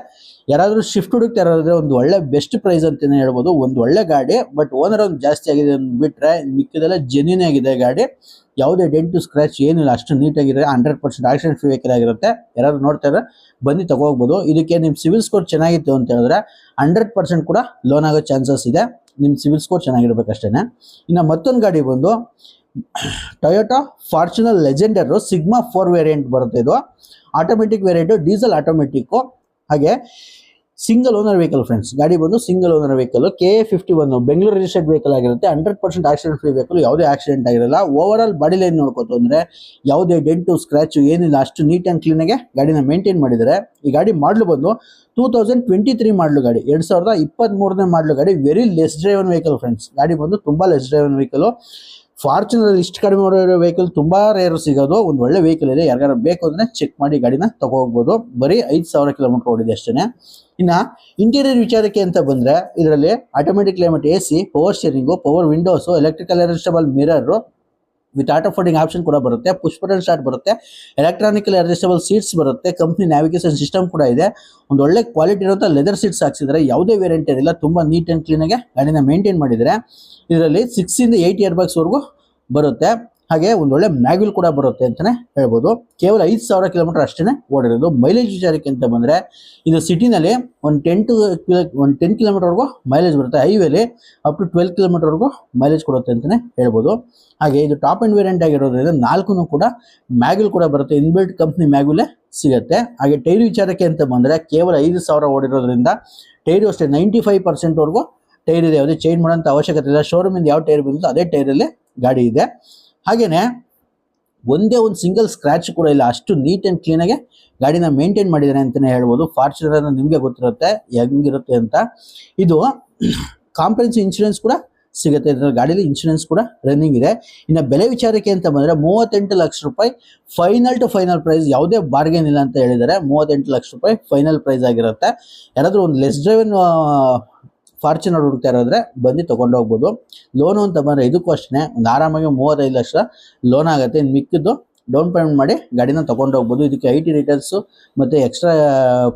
ಯಾರಾದರೂ ಶಿಫ್ಟ್ ಹುಡುಕ್ತಾ ಇರೋದ್ರೆ ಒಂದು ಒಳ್ಳೆ ಬೆಸ್ಟ್ ಪ್ರೈಸ್ ಅಂತಲೇ ಹೇಳ್ಬೋದು. ಒಂದು ಒಳ್ಳೆ ಗಾಡಿ ಬಟ್ ಓನರ್ ಒಂದು ಜಾಸ್ತಿ ಆಗಿದೆ ಅಂದ್ಬಿಟ್ರೆ ಮಿಕ್ಕಿದೆಲ್ಲ ಜೆನ್ಯೂನ್ ಆಗಿದೆ ಗಾಡಿ. ಯಾವುದೇ ಡೆಂಟು ಸ್ಕ್ರ್ಯಾಚ್ ಏನಿಲ್ಲ ಅಷ್ಟು ನೀಟಾಗಿರೋ hundred percent accident free vehicle ಆಗಿರುತ್ತೆ. ಯಾರಾದ್ರು ನೋಡ್ತಾ ಇದ್ರೆ ಬಂದು ತಗೋಗ್ಬೋದು ಇದಕ್ಕೆ ನಿಮ್ಮ ಸಿವಿಲ್ ಸ್ಕೋರ್ ಚೆನ್ನಾಗಿತ್ತು ಅಂತ ಹೇಳಿದ್ರೆ ಹಂಡ್ರೆಡ್ ಪರ್ಸೆಂಟ್ ಕೂಡ ಲೋನ್ ಆಗೋ ಚಾನ್ಸಸ್ ಇದೆ. ನಿಮ್ಮ ಸಿವಿಲ್ ಸ್ಕೋರ್ ಚೆನ್ನಾಗಿರ್ಬೇಕಷ್ಟೇ ಇನ್ನು ಮತ್ತೊಂದು ಗಾಡಿ ಬಂದು Toyota Fortuner Legender Sigma four variant ಬರುತ್ತೆ ಇದು. ಆಟೋಮೆಟಿಕ್ ವೇರಿಯಂಟು ಡೀಸೆಲ್ ಆಟೋಮೆಟಿಕ್ಕು ಹಾಗೆ ಸಿಂಗಲ್ ಓನರ್ ವೆಹಿಕಲ್ ಫ್ರೆಂಡ್ಸ್ ಗಾಡಿ ಬಂದು single owner vehicle K A fifty one Bengaluru registered vehicle ಆಗಿರುತ್ತೆ. Hundred percent accident free vehicle ಯಾವುದೇ ಆಕ್ಸಿಡೆಂಟ್ ಆಗಿರಲ್ಲ. ಓವರ್ ಆಲ್ ಬಾಡಿ ಲೈನ್ ನೋಡ್ಕೋತು ಅಂದ್ರೆ ಯಾವುದೇ ಡೆಂಟು ಸ್ಕ್ರಾಚು ಏನಿಲ್ಲ, ಅಷ್ಟು ನೀಟ್ ಆ್ಯಂಡ್ ಕ್ಲೀನಾಗೆ ಗಾಡಿನ ಮೇಂಟೈನ್ ಮಾಡಿದ್ದಾರೆ. ಈ ಗಾಡಿ ಮಾಡಲು ಬಂದು ಟೂ ತೌಸಂಡ್ ಟ್ವೆಂಟಿ ತ್ರೀ ಮಾಡಲು ಗಾಡಿ, ಎರಡು ಸಾವಿರದ ಇಪ್ಪತ್ತ್ಮೂರನೇ ಮಾಡಲು ಗಾಡಿ very less driven vehicle friends ಗಾಡಿ ಬಂದು ತುಂಬ ಲೆಸ್ ಡ್ರೈವನ್ ವೆಹಿಕಲ್ ಫಾರ್ಚುನರ್ ಇಷ್ಟು ಕಡಿಮೆ ಮಾಡಿರೋ ವೆಹಿಕಲ್ ತುಂಬಾ ರೇರು ಸಿಗೋದು. ಒಂದು ಒಳ್ಳೆ ವೆಹಿಕಲ್ ಇದೆ. ಯಾರಿಗಾರ ಬೇಕು ಅಂದ್ರೆ ಚೆಕ್ ಮಾಡಿ ಗಾಡಿನ ತಗೋಗ್ಬೋದು ಬರೀ ಐದು ಸಾವಿರ ಕಿಲೋಮೀಟರ್ ಓಡಿದೆ ಅಷ್ಟೇ ಇನ್ನು ಇಂಟೀರಿಯರ್ ವಿಚಾರಕ್ಕೆ ಅಂತ ಬಂದ್ರೆ, ಇದರಲ್ಲಿ automatic climate A C power steering power windows electrical adjustable mirror with auto folding option ಕೂಡ ಬರುತ್ತೆ ಪುಷ್ ಸ್ಟಾರ್ಟ್ ಬರುತ್ತೆ ಎಲೆಕ್ಟ್ರಾನಿಕಲ್ ಅಡ್ಜಸ್ಟಬಲ್ ಸೀಟ್ಸ್ ಬರುತ್ತೆ ಕಂಪ್ನಿ ನ್ಯಾವಿಗೇಷನ್ ಸಿಸ್ಟಮ್ ಕೂಡ ಇದೆ. ಒಂದು ಒಳ್ಳೆ ಕ್ವಾಲಿಟಿ ಇರುವಂಥ ಲೆದರ್ ಸೀಟ್ಸ್ ಹಾಕ್ಸಿದ್ದಾರೆ ಯಾವುದೇ ವೇರಿಯಂಟ್ ಇರಲಿಲ್ಲ ತುಂಬ ನೀಟ್ ಆ್ಯಂಡ್ ಕ್ಲೀನಾಗಿ ಗಾಡಿನ ಮೇಂಟೈನ್ ಮಾಡಿದರೆ ಇದರಲ್ಲಿ ಸಿಕ್ಸಿಂದ ಏಯ್ಟ್ ಇಯರ್ ಬ್ಯಾಗ್ಸ್ವರೆಗೂ ಬರುತ್ತೆ. ಹಾಗೆ ಒಂದು ಒಳ್ಳೆ ಕೂಡ ಬರುತ್ತೆ ಅಂತಲೇ ಹೇಳ್ಬೋದು. ಕೇವಲ ಐದು ಸಾವಿರ ಕಿಲೋಮೀಟರ್ ಅಷ್ಟೇ ಓಡಿರೋದು ಮೈಲೇಜ್ ವಿಚಾರಕ್ಕೆ ಅಂತ ಬಂದರೆ ಇದು ಸಿಟಿನಲ್ಲಿ ಒಂದು ಟೆನ್ ಟು ಒಂದು ಟೆನ್ ಕಿಲೋಮೀಟರ್ವರೆಗೂ ಮೈಲೇಜ್ ಬರುತ್ತೆ. ಹೈವೇಲಿ ಅಪ್ ಟು ಟ್ವೆಲ್ ಕಿಲೋಮೀಟರ್ವರೆಗೂ ಮೈಲೇಜ್ ಕೊಡುತ್ತೆ ಅಂತಲೇ ಹೇಳ್ಬೋದು. ಹಾಗೆ ಇದು ಟಾಪ್ ಆ್ಯಂಡ್ ವೇರಿಯಂಟ್ ಆಗಿರೋದ್ರಿಂದ ನಾಲ್ಕು ಕೂಡ ಮ್ಯಾಗ್ವಿಲ್ ಕೂಡ ಬರುತ್ತೆ. ಇನ್ಬಿಲ್ಟ್ ಕಂಪ್ನಿ ಮ್ಯಾಗ್ವಿಲೇ ಸಿಗುತ್ತೆ. ಹಾಗೆ ಟೈರ್ ವಿಚಾರಕ್ಕೆ ಅಂತ ಬಂದರೆ ಕೇವಲ ಐದು ಸಾವಿರ ಓಡಿರೋದ್ರಿಂದ ಟೈರು ಅಷ್ಟೇ ನೈಂಟಿ ಫೈವ್ ಪರ್ಸೆಂಟ್ವರೆಗೂ ಟೈರ್ ಇದೆ. ಯಾವುದೇ ಚೇಂಜ್ ಮಾಡೋಂಥ ಅವಶ್ಯಕತೆ ಇಲ್ಲ. ಶೋರೂಮಿಂದ ಯಾವ ಟೈರ್ ಬಂದಿತ್ತು ಅದೇ ಟೈರಲ್ಲಿ ಗಾಡಿ ಇದೆ. ಹಾಗೇನೆ ಒಂದೇ ಒಂದು ಸಿಂಗಲ್ ಸ್ಕ್ರಾಚ್ ಕೂಡ ಇಲ್ಲ. ಅಷ್ಟು ನೀಟ್ ಆ್ಯಂಡ್ ಕ್ಲೀನಾಗೆ ಗಾಡಿನ ಮೇಂಟೈನ್ ಮಾಡಿದ್ದಾರೆ ಅಂತಲೇ ಹೇಳ್ಬೋದು. ಫಾರ್ಚುನರ್ ನಿಮಗೆ ಗೊತ್ತಿರುತ್ತೆ, ಹೆಂಗಿರುತ್ತೆ ಅಂತ. ಇದು ಕಾಂಪ್ರೆನ್ಸಿವ್ ಇನ್ಶೂರೆನ್ಸ್ ಕೂಡ ಸಿಗುತ್ತೆ. ಇದರ ಗಾಡೀಲಿ ಇನ್ಶೂರೆನ್ಸ್ ಕೂಡ ರನ್ನಿಂಗ್ ಇದೆ. ಇನ್ನು ಬೆಲೆ ವಿಚಾರಕ್ಕೆ ಅಂತ ಬಂದರೆ ಮೂವತ್ತೆಂಟು ಲಕ್ಷ ರೂಪಾಯಿ ಫೈನಲ್ ಟು ಫೈನಲ್ ಪ್ರೈಸ್ ಯಾವುದೇ ಬಾರ್ಗೇನ್ ಇಲ್ಲ ಅಂತ ಹೇಳಿದ್ದಾರೆ. ಮೂವತ್ತೆಂಟು ಲಕ್ಷ ರೂಪಾಯಿ ಫೈನಲ್ ಪ್ರೈಸ್ ಆಗಿರುತ್ತೆ. ಯಾರಾದರೂ ಒಂದು ಲೆಸ್ ಡ್ರೈವನ್ ಫಾರ್ಚುನರ್ ಹುಡುಕ್ತಾ ಇರೋದ್ರೆ ಬಂದು ತೊಗೊಂಡು ಹೋಗ್ಬೋದು. ಲೋನು ಅಂತ ಬಂದರೆ ಇದಕ್ಕೂ ಅಷ್ಟೇ ಒಂದು ಆರಾಮಾಗಿ ಮೂವತ್ತೈದು ಲಕ್ಷ ಲೋನ್ ಆಗುತ್ತೆ. ಇನ್ನು ಮಿಕ್ಕಿದ್ದು ಡೌನ್ ಪೇಮೆಂಟ್ ಮಾಡಿ ಗಾಡಿನ ತೊಗೊಂಡು ಹೋಗ್ಬೋದು. ಇದಕ್ಕೆ ಐ ಟಿ ಡೀಟೇಲ್ಸು ಮತ್ತು ಎಕ್ಸ್ಟ್ರಾ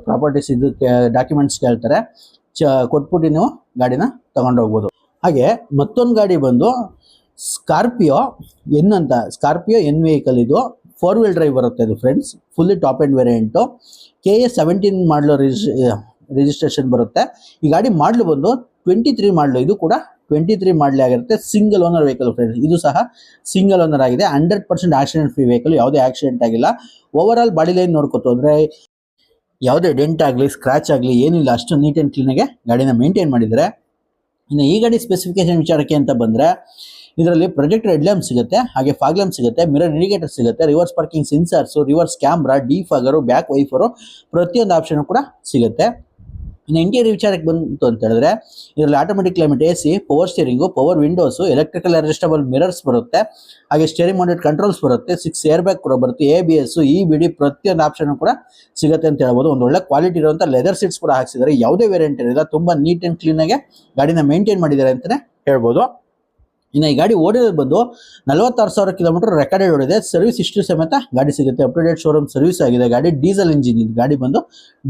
ಪ್ರಾಪರ್ಟೀಸ್ ಇದಕ್ಕೆ ಡಾಕ್ಯುಮೆಂಟ್ಸ್ ಕೇಳ್ತಾರೆ. ಚ, ಕೊಟ್ಬಿಟ್ಟು ನೀವು ಗಾಡಿನ ತೊಗೊಂಡು ಹೋಗ್ಬೋದು. ಹಾಗೆ ಮತ್ತೊಂದು ಗಾಡಿ ಬಂದು ಸ್ಕಾರ್ಪಿಯೋ ಎನ್ ಅಂತ ಸ್ಕಾರ್ಪಿಯೋ ಎನ್ ವೆಹಿಕಲ್ ಇದು. ಫೋರ್ ವೀಲ್ ಡ್ರೈವ್ ಬರುತ್ತೆ ಇದು friends fully top end variant K A seventeen ಮಾಡಲು ರಿಜಿಸ್ಟ್ರೇಷನ್ ಬರುತ್ತೆ. ಈ ಗಾಡಿ ಮಾಡಲು ಬಂದು ಟ್ವೆಂಟಿ ತ್ರೀ ಮಾಡಲು, ಇದು ಕೂಡ ಟ್ವೆಂಟಿ ತ್ರೀ ಮಾಡಲೇ ಆಗಿರುತ್ತೆ. ಸಿಂಗಲ್ ಓನರ್ ವೆಹಿಕಲ್ ಫ್ರೆಂಡ್ಸ್ ಇದು ಸಹ ಸಿಂಗಲ್ ಓನರ್ ಆಗಿದೆ. Hundred percent accident free vehicle ಯಾವುದೇ ಆಕ್ಸಿಡೆಂಟ್ ಆಗಿಲ್ಲ. ಓವರ್ ಆಲ್ ಬಾಡಿ ಲೈನ್ ನೋಡ್ಕೊತು ಅಂದರೆ ಯಾವುದೇ ಡೆಂಟ್ ಆಗಲಿ ಸ್ಕ್ರಾಚ್ ಆಗಲಿ, ಏನಿಲ್ಲ, ಅಷ್ಟು ನೀಟ್ ಆ್ಯಂಡ್ ಕ್ಲೀನಾಗೆ ಗಾಡಿನ ಮೇಂಟೈನ್ ಮಾಡಿದರೆ. ಇನ್ನು ಈ ಗಾಡಿ ಸ್ಪೆಸಿಫಿಕೇಶನ್ ವಿಚಾರಕ್ಕೆ ಅಂತ ಬಂದರೆ, ಇದರಲ್ಲಿ ಪ್ರೊಜೆಕ್ಟರ್ ಹೆಡ್ಲ್ಯಾಂಪ್ ಸಿಗುತ್ತೆ, ಹಾಗೆ ಫಾಗ್ ಲ್ಯಾಂಪ್ ಸಿಗುತ್ತೆ ಮಿರರ್ ಇಂಡಿಕೇಟರ್ ಸಿಗುತ್ತೆ reverse parking sensors reverse camera defogger back wiper ಪ್ರತಿಯೊಂದು ಆಪ್ಷನ್ ಕೂಡ ಸಿಗುತ್ತೆ. ಇನ್ನು ಇಂಟೀರಿಯರ್ ವಿಚಾರಕ್ಕೆ ಬಂತು ಅಂತ ಹೇಳಿದ್ರೆ, ಇದರಲ್ಲಿ automatic climate A C power steering power windows electrical adjustable mirrors ಬರುತ್ತೆ. ಹಾಗೆ ಸ್ಟೇರಿಂಗ್ ಮೌಂಟೆಡ್ ಕಂಟ್ರೋಲ್ಸ್ ಬರುತ್ತೆ. ಸಿಕ್ಸ್ ಏರ್ ಬ್ಯಾಗ್ ಕೂಡ ಬರುತ್ತೆ. A B S E B D ಪ್ರತಿಯೊಂದು ಆಪ್ಷನ್ ಕೂಡ ಸಿಗುತ್ತೆ ಅಂತ ಹೇಳ್ಬೋದು. ಒಂದು ಒಳ್ಳೆ ಕ್ವಾಲಿಟಿ ಇರುವಂಥ ಲೆದರ್ ಸೀಟ್ಸ್ ಕೂಡ ಹಾಕ್ಸಿದ್ದಾರೆ. ಯಾವುದೇ ವೇರಿಯಂಟ್ ಇರಲಿಲ್ಲ ತುಂಬ ನೀಟ್ ಆ್ಯಂಡ್ ಕ್ಲೀನಾಗೆ ಗಾಡಿನ ಮೇಂಟೈನ್ ಮಾಡಿದ್ದಾರೆ ಅಂತಲೇ ಹೇಳ್ಬೋದು. ಇನ್ನು ಈ ಗಾಡಿ ಓಡಿರೋದು ಬಂದು ನಲವತ್ತಾರು ಸಾವಿರ ಕಿಲೋಮೀಟರ್ ರೆಕಾರ್ಡೆಡ್ ಓಡಿದೆ. ಸರ್ವಿಸ್ ಇಷ್ಟು ಸಮೇತ ಗಾಡಿ ಸಿಗುತ್ತೆ. Up to date showroom service ಆಗಿದೆ. ಗಾಡಿ ಡೀಸೆಲ್ ಇಂಜಿನ್ ಇದು. ಗಾಡಿ ಬಂದು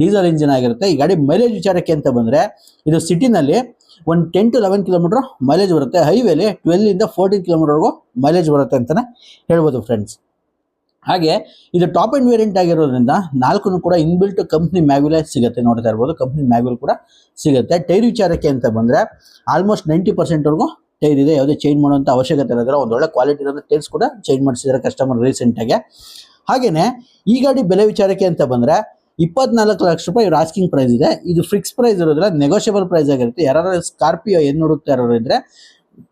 ಡೀಸೆಲ್ ಇಂಜಿನ್ ಆಗಿರುತ್ತೆ. ಈ ಗಾಡಿ ಮೈಲೇಜ್ ವಿಚಾರಕ್ಕೆ ಅಂತ ಬಂದರೆ ಇದು ಸಿಟಿನಲ್ಲಿ ಒಂದು ten to eleven kilometer mileage ಬರುತ್ತೆ. ಹೈವೇಲಿ ಟ್ವೆಲ್ ಇಂದ ಫೋರ್ಟೀನ್ ಕಿಲೋಮೀಟರ್ವರೆಗೂ ಮೈಲೇಜ್ ಬರುತ್ತೆ ಅಂತಲೇ ಹೇಳ್ಬೋದು ಫ್ರೆಂಡ್ಸ್ ಹಾಗೆ ಇದು ಟಾಪ್ ಎಂಡ್ ವೇರಿಯಂಟ್ ಆಗಿರೋದ್ರಿಂದ ನಾಲ್ಕು ಕೂಡ ಇನ್ಬಿಲ್ಟ್ ಕಂಪ್ನಿ ಮ್ಯಾಗ್ಯುಲೇ ಸಿಗುತ್ತೆ. ನೋಡ್ತಾ ಇರ್ಬೋದು ಕಂಪ್ನಿ ಮ್ಯಾಗ್ಯುಲ್ ಕೂಡ ಸಿಗುತ್ತೆ. ಟೈರ್ ವಿಚಾರಕ್ಕೆ ಅಂತ ಬಂದರೆ ಆಲ್ಮೋಸ್ಟ್ ನೈಂಟಿ ಪರ್ಸೆಂಟ್ವರೆಗೂ ಟೈರ್ ಇದೆ, ಯಾವುದೇ ಚೇಂಜ್ ಮಾಡುವಂಥ ಅವಶ್ಯಕತೆ ಇರೋದಿಲ್ಲ. ಒಂದು ಒಳ್ಳೆ ಕ್ವಾಲಿಟಿ ಇರೋ ಟೈರ್ಸ್ ಕೂಡ ಚೇಂಜ್ ಮಾಡಿಸಿದ್ದಾರೆ ಕಸ್ಟಮರ್ ರೀಸೆಂಟಾಗಿ ಹಾಗೆಯೇ ಈ ಗಾಡಿ ಬೆಲೆ ವಿಚಾರಕ್ಕೆ ಅಂತ ಬಂದರೆ ಇಪ್ಪತ್ನಾಲ್ಕು ಲಕ್ಷ ರೂಪಾಯಿ ಇವ್ರ ಆಸ್ಕಿಂಗ್ ಪ್ರೈಸ್ ಇದೆ. ಇದು ಫಿಕ್ಸ್ ಪ್ರೈಸ್ ಇರೋದಿಲ್ಲ ನೆಗೋಷಿಯಬಲ್ ಪ್ರೈಸ್ ಆಗಿರುತ್ತೆ. ಯಾರು ಸ್ಕಾರ್ಪಿಯೋ ಏನು ನೋಡುತ್ತೆ ಇರೋರು ಇದ್ರೆ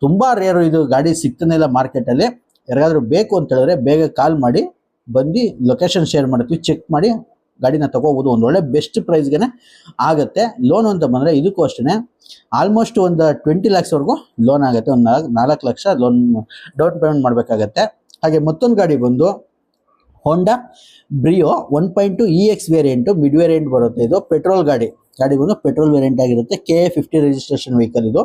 ತುಂಬ ರೇರು ಇದು ಗಾಡಿ ಸಿಗ್ತಾನೆ ಇಲ್ಲ ಮಾರ್ಕೆಟಲ್ಲಿ ಯಾರಿಗಾದರೂ ಬೇಕು ಅಂತ ಹೇಳಿದ್ರೆ ಬೇಗ ಕಾಲ್ ಮಾಡಿ, ಬಂದು ಲೊಕೇಶನ್ ಶೇರ್ ಮಾಡ್ತೀವಿ ಚೆಕ್ ಮಾಡಿ ಗಾಡಿನ ತಗೋಬೋದು ಒಂದು ಒಳ್ಳೆ ಬೆಸ್ಟ್ ಪ್ರೈಸ್ಗೆ ಆಗುತ್ತೆ. ಲೋನ್ ಅಂತ ಬಂದರೆ ಇದಕ್ಕೂ ಅಷ್ಟೇ ಆಲ್ಮೋಸ್ಟ್ ಒಂದು ಟ್ವೆಂಟಿ ಲ್ಯಾಕ್ಸ್ವರೆಗೂ ಲೋನ್ ಆಗುತ್ತೆ. ಒಂದು ನಾಲ್ಕು ನಾಲ್ಕು ಲಕ್ಷ ಲೋನ್ ಡೌನ್ ಪೇಮೆಂಟ್ ಮಾಡಬೇಕಾಗತ್ತೆ. ಹಾಗೆ ಮತ್ತೊಂದು ಗಾಡಿ ಬಂದು Honda Brio one point two E X variant mid variant ಬರುತ್ತೆ. ಇದು ಪೆಟ್ರೋಲ್ ಗಾಡಿ. ಗಾಡಿ ಬಂದು ಪೆಟ್ರೋಲ್ ವೇರಿಯಂಟ್ ಆಗಿರುತ್ತೆ ಕೆ ಫಿಫ್ಟಿ ರಿಜಿಸ್ಟ್ರೇಷನ್ ವೆಹಿಕಲ್ ಇದು.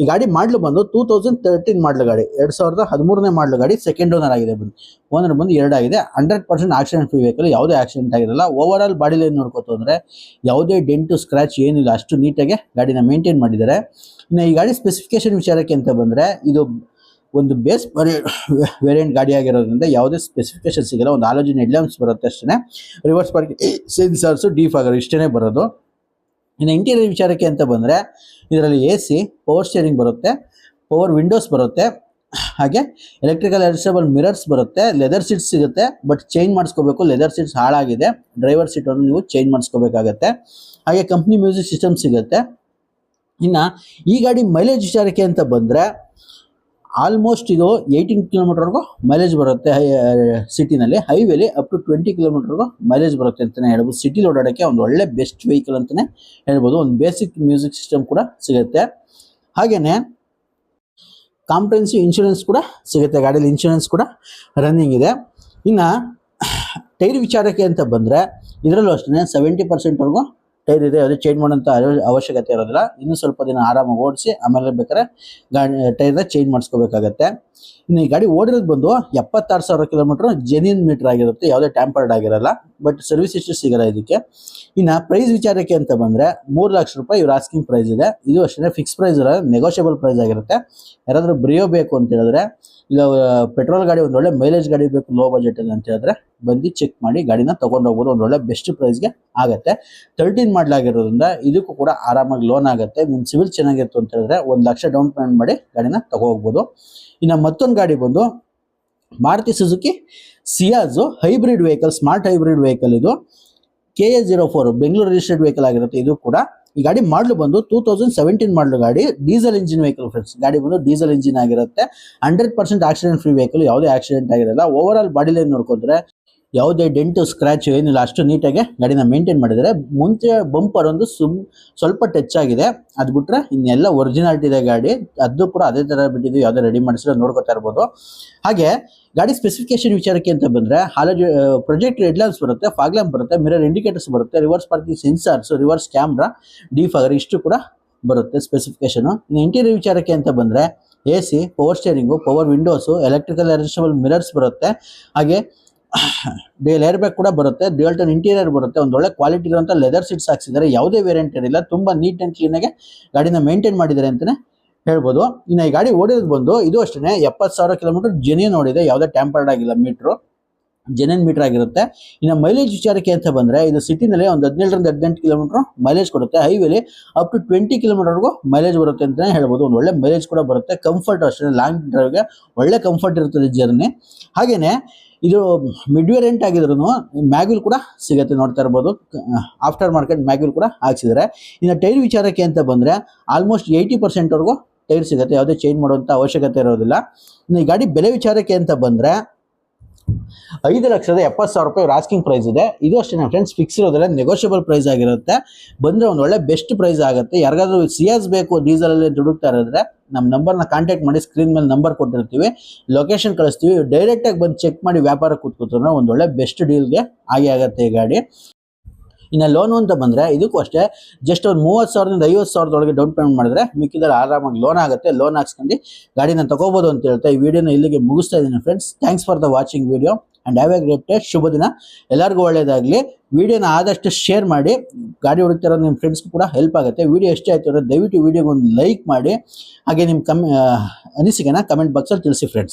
ಈ ಗಾಡಿ ಮಾಡಲು ಬಂದು ಟೂ ತೌಸಂಡ್ ತರ್ಟೀನ್ ಮಾಡಲು ಗಾಡಿ, ಎರಡು ಸಾವಿರದ ಹದಿಮೂರನೇ ಮಾಡಲು ಗಾಡಿ ಸೆಕೆಂಡ್ ಓನರ್ ಆಗಿದೆ ಬಂದು. ಓನರ್ ಬಂದು ಎರಡಾಗಿದೆ hundred percent accident free vehicle ಯಾವುದೇ ಆಕ್ಸಿಡೆಂಟ್ ಆಗಿರಲ್ಲ. ಓವರ್ ಆಲ್ ಬಾಡಿಲಿ ಲೈನ್ ನೋಡ್ಕೋತು ಅಂದರೆ ಯಾವುದೇ ಡೆಂಟು ಸ್ಕ್ರಾಚ್ ಏನಿಲ್ಲ, ಅಷ್ಟು ನೀಟಾಗಿ ಗಾಡಿನ ಮೇಂಟೈನ್ ಮಾಡಿದ್ದಾರೆ. ಇನ್ನು ಈ ಗಾಡಿ ಸ್ಪೆಸಿಫಿಕೇಶನ್ ವಿಚಾರಕ್ಕೆ ಅಂತ ಬಂದರೆ, ಇದು ಒಂದು ಬೇಸ್ ವೇರಿಯಂಟ್ ಗಾಡಿ ಆಗಿರೋದ್ರಿಂದ ಯಾವುದೇ ಸ್ಪೆಸಿಫಿಕೇಶನ್ ಸಿಗಲ್ಲ, ಒಂದು ಆಲೋಜನ್ ಹೆಡ್ಲ್ಯಾಂಪ್ಸ್ ಬರುತ್ತೆ ಅಷ್ಟೇ ರಿವರ್ಸ್ ಪಾರ್ಕಿಂಗ್ ಸೆನ್ಸರ್ಸು ಡೀಫ್ ಆಗೋ ಇಷ್ಟೇ ಬರೋದು. ಇನ್ನು ಇಂಟೀರಿಯರ್ ವಿಚಾರಕ್ಕೆ ಅಂತ ಬಂದರೆ, ಇದರಲ್ಲಿ ಎ ಸಿ ಪವರ್ ಸ್ಟೇರಿಂಗ್ ಬರುತ್ತೆ ಪವರ್ ವಿಂಡೋಸ್ ಬರುತ್ತೆ, ಹಾಗೆ ಎಲೆಕ್ಟ್ರಿಕಲ್ ಅಡ್ಜಸ್ಟಬಲ್ ಮಿರರ್ಸ್ ಬರುತ್ತೆ ಲೆದರ್ ಸೀಟ್ ಸಿಗುತ್ತೆ ಬಟ್ ಚೇಂಜ್ ಮಾಡಿಸ್ಕೋಬೇಕು ಲೆದರ್ ಸೀಟ್ಸ್ ಹಾಳಾಗಿದೆ ಡ್ರೈವರ್ ಸೀಟನ್ನು ನೀವು ಚೇಂಜ್ ಮಾಡಿಸ್ಕೋಬೇಕಾಗತ್ತೆ. ಹಾಗೆ ಕಂಪ್ನಿ ಮ್ಯೂಸಿಕ್ ಸಿಸ್ಟಮ್ ಸಿಗುತ್ತೆ. ಇನ್ನು ಈ ಗಾಡಿ ಮೈಲೇಜ್ ವಿಚಾರಕ್ಕೆ ಅಂತ ಬಂದರೆ ಆಲ್ಮೋಸ್ಟ್ ಇದು ಏಯ್ಟೀನ್ ಕಿಲೋಮೀಟರ್ವರೆಗೂ ಮೈಲೇಜ್ ಬರುತ್ತೆ ಸಿಟಿನಲ್ಲಿ ಹೈವೇಲಿ ಅಪ್ ಟು ಟ್ವೆಂಟಿ ಕಿಲೋಮೀಟರ್ಗೂ ಮೈಲೇಜ್ ಬರುತ್ತೆ ಅಂತಲೇ ಹೇಳ್ಬೋದು. ಸಿಟಿಲಿ ಓಡಾಡೋಕ್ಕೆ ಒಂದು ಒಳ್ಳೆ ಬೆಸ್ಟ್ ವೆಹಿಕಲ್ ಅಂತಲೇ ಹೇಳ್ಬೋದು. ಒಂದು ಬೇಸಿಕ್ ಮ್ಯೂಸಿಕ್ ಸಿಸ್ಟಮ್ ಕೂಡ ಸಿಗುತ್ತೆ. ಹಾಗೆಯೇ ಕಾಂಪ್ರೆನ್ಸಿವ್ ಇನ್ಶೂರೆನ್ಸ್ ಕೂಡ ಸಿಗುತ್ತೆ. ಗಾಡೀಲಿ ಇನ್ಶೂರೆನ್ಸ್ ಕೂಡ ರನ್ನಿಂಗ್ ಇದೆ. ಇನ್ನು ಟೈರ್ ವಿಚಾರಕ್ಕೆ ಅಂತ ಬಂದರೆ, ಇದರಲ್ಲೂ ಅಷ್ಟೇ ಸೆವೆಂಟಿ ಪರ್ಸೆಂಟ್ವರೆಗೂ ಟೈರ್ ಇದೆ ಅದು ಚೇಂಜ್ ಮಾಡೋಂಥ ಅವಶ್ಯಕತೆ ಇರೋದಿಲ್ಲ. ಇನ್ನೂ ಸ್ವಲ್ಪ ದಿನ ಆರಾಮಾಗಿ ಓಡಿಸಿ, ಆಮೇಲೆ ಬೇಕಾದ್ರೆ ಗಾಡಿ, ಟೈರ್ನ ಚೇಂಜ್ ಮಾಡಿಸ್ಕೋಬೇಕಾಗತ್ತೆ. ಇನ್ನು ಈ ಗಾಡಿ ಓಡಿರೋದು ಬಂದು ಎಪ್ಪತ್ತಾರು ಸಾವಿರ ಕಿಲೋಮೀಟರ್ ಜೆನ್ಯೂನ್ ಮೀಟರ್ ಆಗಿರುತ್ತೆ, ಯಾವುದೇ ಟ್ಯಾಂಪರ್ಡ್ ಆಗಿರಲ್ಲ ಬಟ್ ಸರ್ವಿಸ್ ಇಷ್ಟು ಸಿಗಲ್ಲ ಇದಕ್ಕೆ. ಇನ್ನು ಪ್ರೈಸ್ ವಿಚಾರಕ್ಕೆ ಅಂತ ಬಂದರೆ ಮೂರು ಲಕ್ಷ ರೂಪಾಯಿ ಇವ್ರ ಆಸ್ಕಿಂಗ್ ಪ್ರೈಸ್ ಇದೆ. ಇದು ಅಷ್ಟೇ ಫಿಕ್ಸ್ ಪ್ರೈಸ್ ಇರೋದು ನೆಗೋಷಿಯಬಲ್ ಪ್ರೈಸ್ ಆಗಿರುತ್ತೆ. ಯಾರಾದರೂ ಬ್ರಿಯೋ ಬೇಕು ಅಂತ ಹೇಳಿದ್ರೆ, ಇಲ್ಲ ಪೆಟ್ರೋಲ್ ಗಾಡಿ ಒಂದು ಒಳ್ಳೆ ಮೈಲೇಜ್ ಗಾಡಿ ಬೇಕು ಲೋ ಬಜೆಟ್ ಅಂತ ಹೇಳಿದ್ರೆ, ಬಂದು ಚೆಕ್ ಮಾಡಿ ಗಾಡಿನ ತೊಗೊಂಡೋಗ್ಬೋದು, ಒಂದು ಒಳ್ಳೆ ಬೆಸ್ಟ್ ಪ್ರೈಸ್ಗೆ ಆಗುತ್ತೆ. ತರ್ಟೀನ್ ಮಾಡಲಾಗಿರೋದ್ರಿಂದ ಇದಕ್ಕೂ ಕೂಡ ಆರಾಮಾಗಿ ಲೋನ್ ಆಗುತ್ತೆ. ನಿಮ್ಮ ಸಿವಿಲ್ ಚೆನ್ನಾಗಿತ್ತು ಅಂತ ಹೇಳಿದ್ರೆ ಒಂದು ಲಕ್ಷ ಡೌನ್ ಪೇಮೆಂಟ್ ಮಾಡಿ ಗಾಡಿನ ತಗೋಗ್ಬೋದು. ಇನ್ನು ಮತ್ತೊಂದು ಗಾಡಿ ಬಂದು Maruti Suzuki Ciaz hybrid vehicle, smart hybrid vehicle ಇದು. K A zero four Bengaluru registered vehicle ಆಗಿರುತ್ತೆ, ಇದು ಕೂಡ. ಈ ಗಾಡಿ ಮಾಡಲು ಬಂದು ಟೂ ತೌಸಂಡ್ ಸೆವೆಂಟೀನ್ ಮಾಡಲು ಗಾಡಿ. ಡೀಸೆಲ್ ಇಂಜಿನ್ ವೆಹಿಕಲ್ ಫ್ರೆಂಡ್ಸ್ ಗಾಡಿ ಬಂದು ಡೀಸೆಲ್ ಇಂಜಿನ್ ಆಗಿರುತ್ತೆ. Hundred percent accident free vehicle ಯಾವುದೇ ಆಕ್ಸಿಡೆಂಟ್ ಆಗಿರಲ್ಲ. ಓವರ್ ಆಲ್ ಬಾಡಿ ಲೈನ್ ನೋಡ್ಕೊಂಡ್ರೆ ಯಾವುದೇ ಡೆಂಟು ಸ್ಕ್ರಾಚ್ ಏನಿಲ್ಲ, ಅಷ್ಟು ನೀಟಾಗಿ ಗಾಡಿನ ಮೇಂಟೈನ್ ಮಾಡಿದರೆ ಮುಂಚೆ ಬಂಪರ್ ಒಂದು ಸುಮ್, ಸ್ವಲ್ಪ ಟಚ್ ಆಗಿದೆ. ಅದು ಬಿಟ್ಟರೆ ಇನ್ನೆಲ್ಲ ಒರಿಜಿನಾಲಿಟಿ ಇದೆ ಗಾಡಿ. ಅದು ಕೂಡ ಅದೇ ಥರ ಬಿಟ್ಟಿದ್ದು, ಯಾವುದೇ ರೆಡಿ ಮಾಡಿಸಿದ್ರೆ ನೋಡ್ಕೊತಾ ಇರ್ಬೋದು. ಹಾಗೆ, ಗಾಡಿ ಸ್ಪೆಸಿಫಿಕೇಶನ್ ವಿಚಾರಕ್ಕೆ ಅಂತ ಬಂದರೆ, ಹಾಲಜಿ ಪ್ರೊಜೆಕ್ಟ್ ಲ್ಯಾಂಪ್ಸ್ ಬರುತ್ತೆ ಫಾಗ್ ಲ್ಯಾಂಪ್ ಬರುತ್ತೆ ಮಿರರ್ ಇಂಡಿಕೇಟರ್ಸ್ ಬರುತ್ತೆ reverse parking sensors reverse camera defogger ಇಷ್ಟು ಕೂಡ ಬರುತ್ತೆ ಸ್ಪೆಸಿಫಿಕೇಶನು ಇನ್ನು ಇಂಟೀರಿಯರ್ ವಿಚಾರಕ್ಕೆ ಅಂತ ಬಂದರೆ A C power steering power windows electrical adjustable mirrors ಬರುತ್ತೆ. ಹಾಗೆ ಡ್ಯೂಯಲ್ ಏರ್ ಬ್ಯಾಗ್ ಕೂಡ ಬರುತ್ತೆ ಡ್ಯೂಯಲ್ ಟನ್ ಇಂಟೀರಿಯರ್ ಬರುತ್ತೆ, ಒಂದು ಒಳ್ಳೆ ಕ್ವಾಲಿಟಿ ಇರುವಂಥ ಲೆದರ್ ಸೀಟ್ಸ್ ಹಾಕ್ಸಿದ್ದಾರೆ. ಯಾವುದೇ ವೇರಿಯಂಟ್ ಇರಲಿಲ್ಲ ತುಂಬ ನೀಟ್ ಆ್ಯಂಡ್ ಕ್ಲೀನಾಗಿ ಗಾಡಿನ ಮೇಂಟೈನ್ ಮಾಡಿದ್ದಾರೆ ಅಂತಲೇ ಹೇಳ್ಬೋದು. ಇನ್ನು ಈ ಗಾಡಿ ಓಡಿರೋದು ಬಂದು, ಇದು ಅಷ್ಟೇ ಎಪ್ಪತ್ತು ಸಾವಿರ ಕಿಲೋಮೀಟರ್ ಜೆನ್ಯೂನ್ ಓಡಿದೆ ಯಾವುದೇ ಟ್ಯಾಂಪರ್ಡ್ ಆಗಿಲ್ಲ ಮೀಟ್ರು ಜೆನ್ಯೂನ್ ಮೀಟರ್ ಆಗಿರುತ್ತೆ. ಇನ್ನು ಮೈಲೇಜ್ ವಿಚಾರಕ್ಕೆ ಅಂತ ಬಂದರೆ, ಇದು ಸಿಟಿನಲ್ಲಿ ಒಂದು ಹದಿನೇಳರಿಂದ ಹದಿನೆಂಟು ಕಿಲೋಮೀಟರ್ ಮೈಲೇಜ್ ಕೊಡುತ್ತೆ. ಹೈವೇಲಿ ಅಪ್ ಟು ಟ್ವೆಂಟಿ ಕಿಲೋಮೀಟರ್ಗೂ ಮೈಲೇಜ್ ಬರುತ್ತೆ ಅಂತಲೇ ಹೇಳ್ಬೋದು. ಒಂದು ಒಳ್ಳೆ ಮೈಲೇಜ್ ಕೂಡ ಬರುತ್ತೆ. ಕಂಫರ್ಟ್ ಅಷ್ಟೇ ಲಾಂಗ್ ಡ್ರೈವ್ಗೆ ಒಳ್ಳೆ ಕಂಫರ್ಟ್ ಇರ್ತದೆ ಜರ್ನಿ ಹಾಗೆಯೇ ಇದು ಮಿಡ್ ವೇರಿಯಂಟ್ ಆಗಿದ್ರು ಮ್ಯಾಗ್ವಿಲ್ ಕೂಡ ಸಿಗುತ್ತೆ ನೋಡ್ತಾ ಇರ್ಬೋದು. ಆಫ್ಟರ್ ಮಾರ್ಕೆಟ್ ಮ್ಯಾಗ್ಯೂಲ್ ಕೂಡ ಹಾಕ್ಸಿದ್ದಾರೆ ಇನ್ನು ಟೈರ್ ವಿಚಾರಕ್ಕೆ ಅಂತ ಬಂದರೆ ಆಲ್ಮೋಸ್ಟ್ ಏಯ್ಟಿ ಪರ್ಸೆಂಟ್ವರೆಗೂ ಟೈರ್ ಸಿಗುತ್ತೆ. ಯಾವುದೇ ಚೇಂಜ್ ಮಾಡುವಂಥ ಅವಶ್ಯಕತೆ ಇರೋದಿಲ್ಲ. ಇನ್ನು ಈ ಗಾಡಿ ಬೆಲೆ ವಿಚಾರಕ್ಕೆ ಅಂತ ಬಂದರೆ ಐದು ಲಕ್ಷದ ಎಪ್ಪತ್ತು ಸಾವಿರ ರೂಪಾಯಿ ರಾಸ್ಕಿಂಗ್ ಪ್ರೈಸ್ ಇದೆ. ಇದು ಅಷ್ಟೇ ಫ್ರೆಂಡ್ಸ್ ಫಿಕ್ಸ್ ಇರೋದಿಲ್ಲ ನೆಗೋಷಿಯಬಲ್ ಪ್ರೈಸ್ ಆಗಿರುತ್ತೆ. ಬಂದರೆ ಒಂದು ಒಳ್ಳೆ ಬೆಸ್ಟ್ ಪ್ರೈಸ್ ಆಗುತ್ತೆ. ಯಾರಿಗಾದ್ರೂ ಸಿಯಾಸ್ ಬೇಕು ಡೀಸೆಲಲ್ಲಿ ದುಡುಕ್ತಾ ಇರೋದ್ರೆ ನಮ್ಮ ನಂಬರ್ನ ಕಾಂಟ್ಯಾಕ್ಟ್ ಮಾಡಿ ಸ್ಕ್ರೀನ್ ಮೇಲೆ ನಂಬರ್ ಕೊಟ್ಟಿರ್ತೀವಿ. ಲೊಕೇಶನ್ ಕಳಿಸ್ತೀವಿ. ಡೈರೆಕ್ಟಾಗಿ ಬಂದು ಚೆಕ್ ಮಾಡಿ ವ್ಯಾಪಾರ ಕೂತ್ಕೊತಾರೆ ಒಂದು ಒಳ್ಳೆ ಬೆಸ್ಟ್ ಡೀಲ್ಗೆ ಆಗಿ ಆಗುತ್ತೆ ಈ ಗಾಡಿ. ಇನ್ನು ಲೋನು ಅಂತ ಬಂದರೆ ಇದಕ್ಕೂ ಅಷ್ಟೇ ಜಸ್ಟ್ ಒಂದು ಮೂವತ್ತು ಸಾವಿರದಿಂದ ಐವತ್ತು ಸಾವಿರದೊಳಗೆ ಡೌನ್ ಪೇಮೆಂಟ್ ಮಾಡಿದ್ರೆ ಮಿಕ್ಕಿದ್ರೆ ಆರಾಮಾಗಿ ಲೋನ್ ಆಗುತ್ತೆ ಲೋನ್ ಹಾಕ್ಸ್ಕೊಂಡು ಗಾಡಿನ ತಗೋಬೋದು ಅಂತ ಹೇಳ್ತಾ ಈ ವಿಡಿಯೋನ ಇಲ್ಲಿಗೆ ಮುಗಿಸ್ತಾ ಇದ್ದೀನಿ friends thanks for the watching video and have a great day ಶುಭ ದಿನ. ಎಲ್ಲರಿಗೂ ಒಳ್ಳೆಯದಾಗಲಿ ವಿಡಿಯೋನ ಆದಷ್ಟು ಶೇರ್ ಮಾಡಿ. ಗಾಡಿ ಹುಡುಕ್ತಿರೋ ನಿಮ್ಮ ಫ್ರೆಂಡ್ಸ್ಗೂ ಕೂಡ ಹೆಲ್ಪ್ ಆಗುತ್ತೆ. ವಿಡಿಯೋ ಎಷ್ಟೇ ಆಯ್ತು ಅಂದರೆ ದಯವಿಟ್ಟು ವಿಡಿಯೋಗೆ ಒಂದು ಲೈಕ್ ಮಾಡಿ. ಹಾಗೆ ನಿಮ್ಮ ಕಮ್ ಅನಿಸಿಕೆನ ಕಮೆಂಟ್ ಬಾಕ್ಸಲ್ಲಿ ತಿಳಿಸಿ ಫ್ರೆಂಡ್ಸ್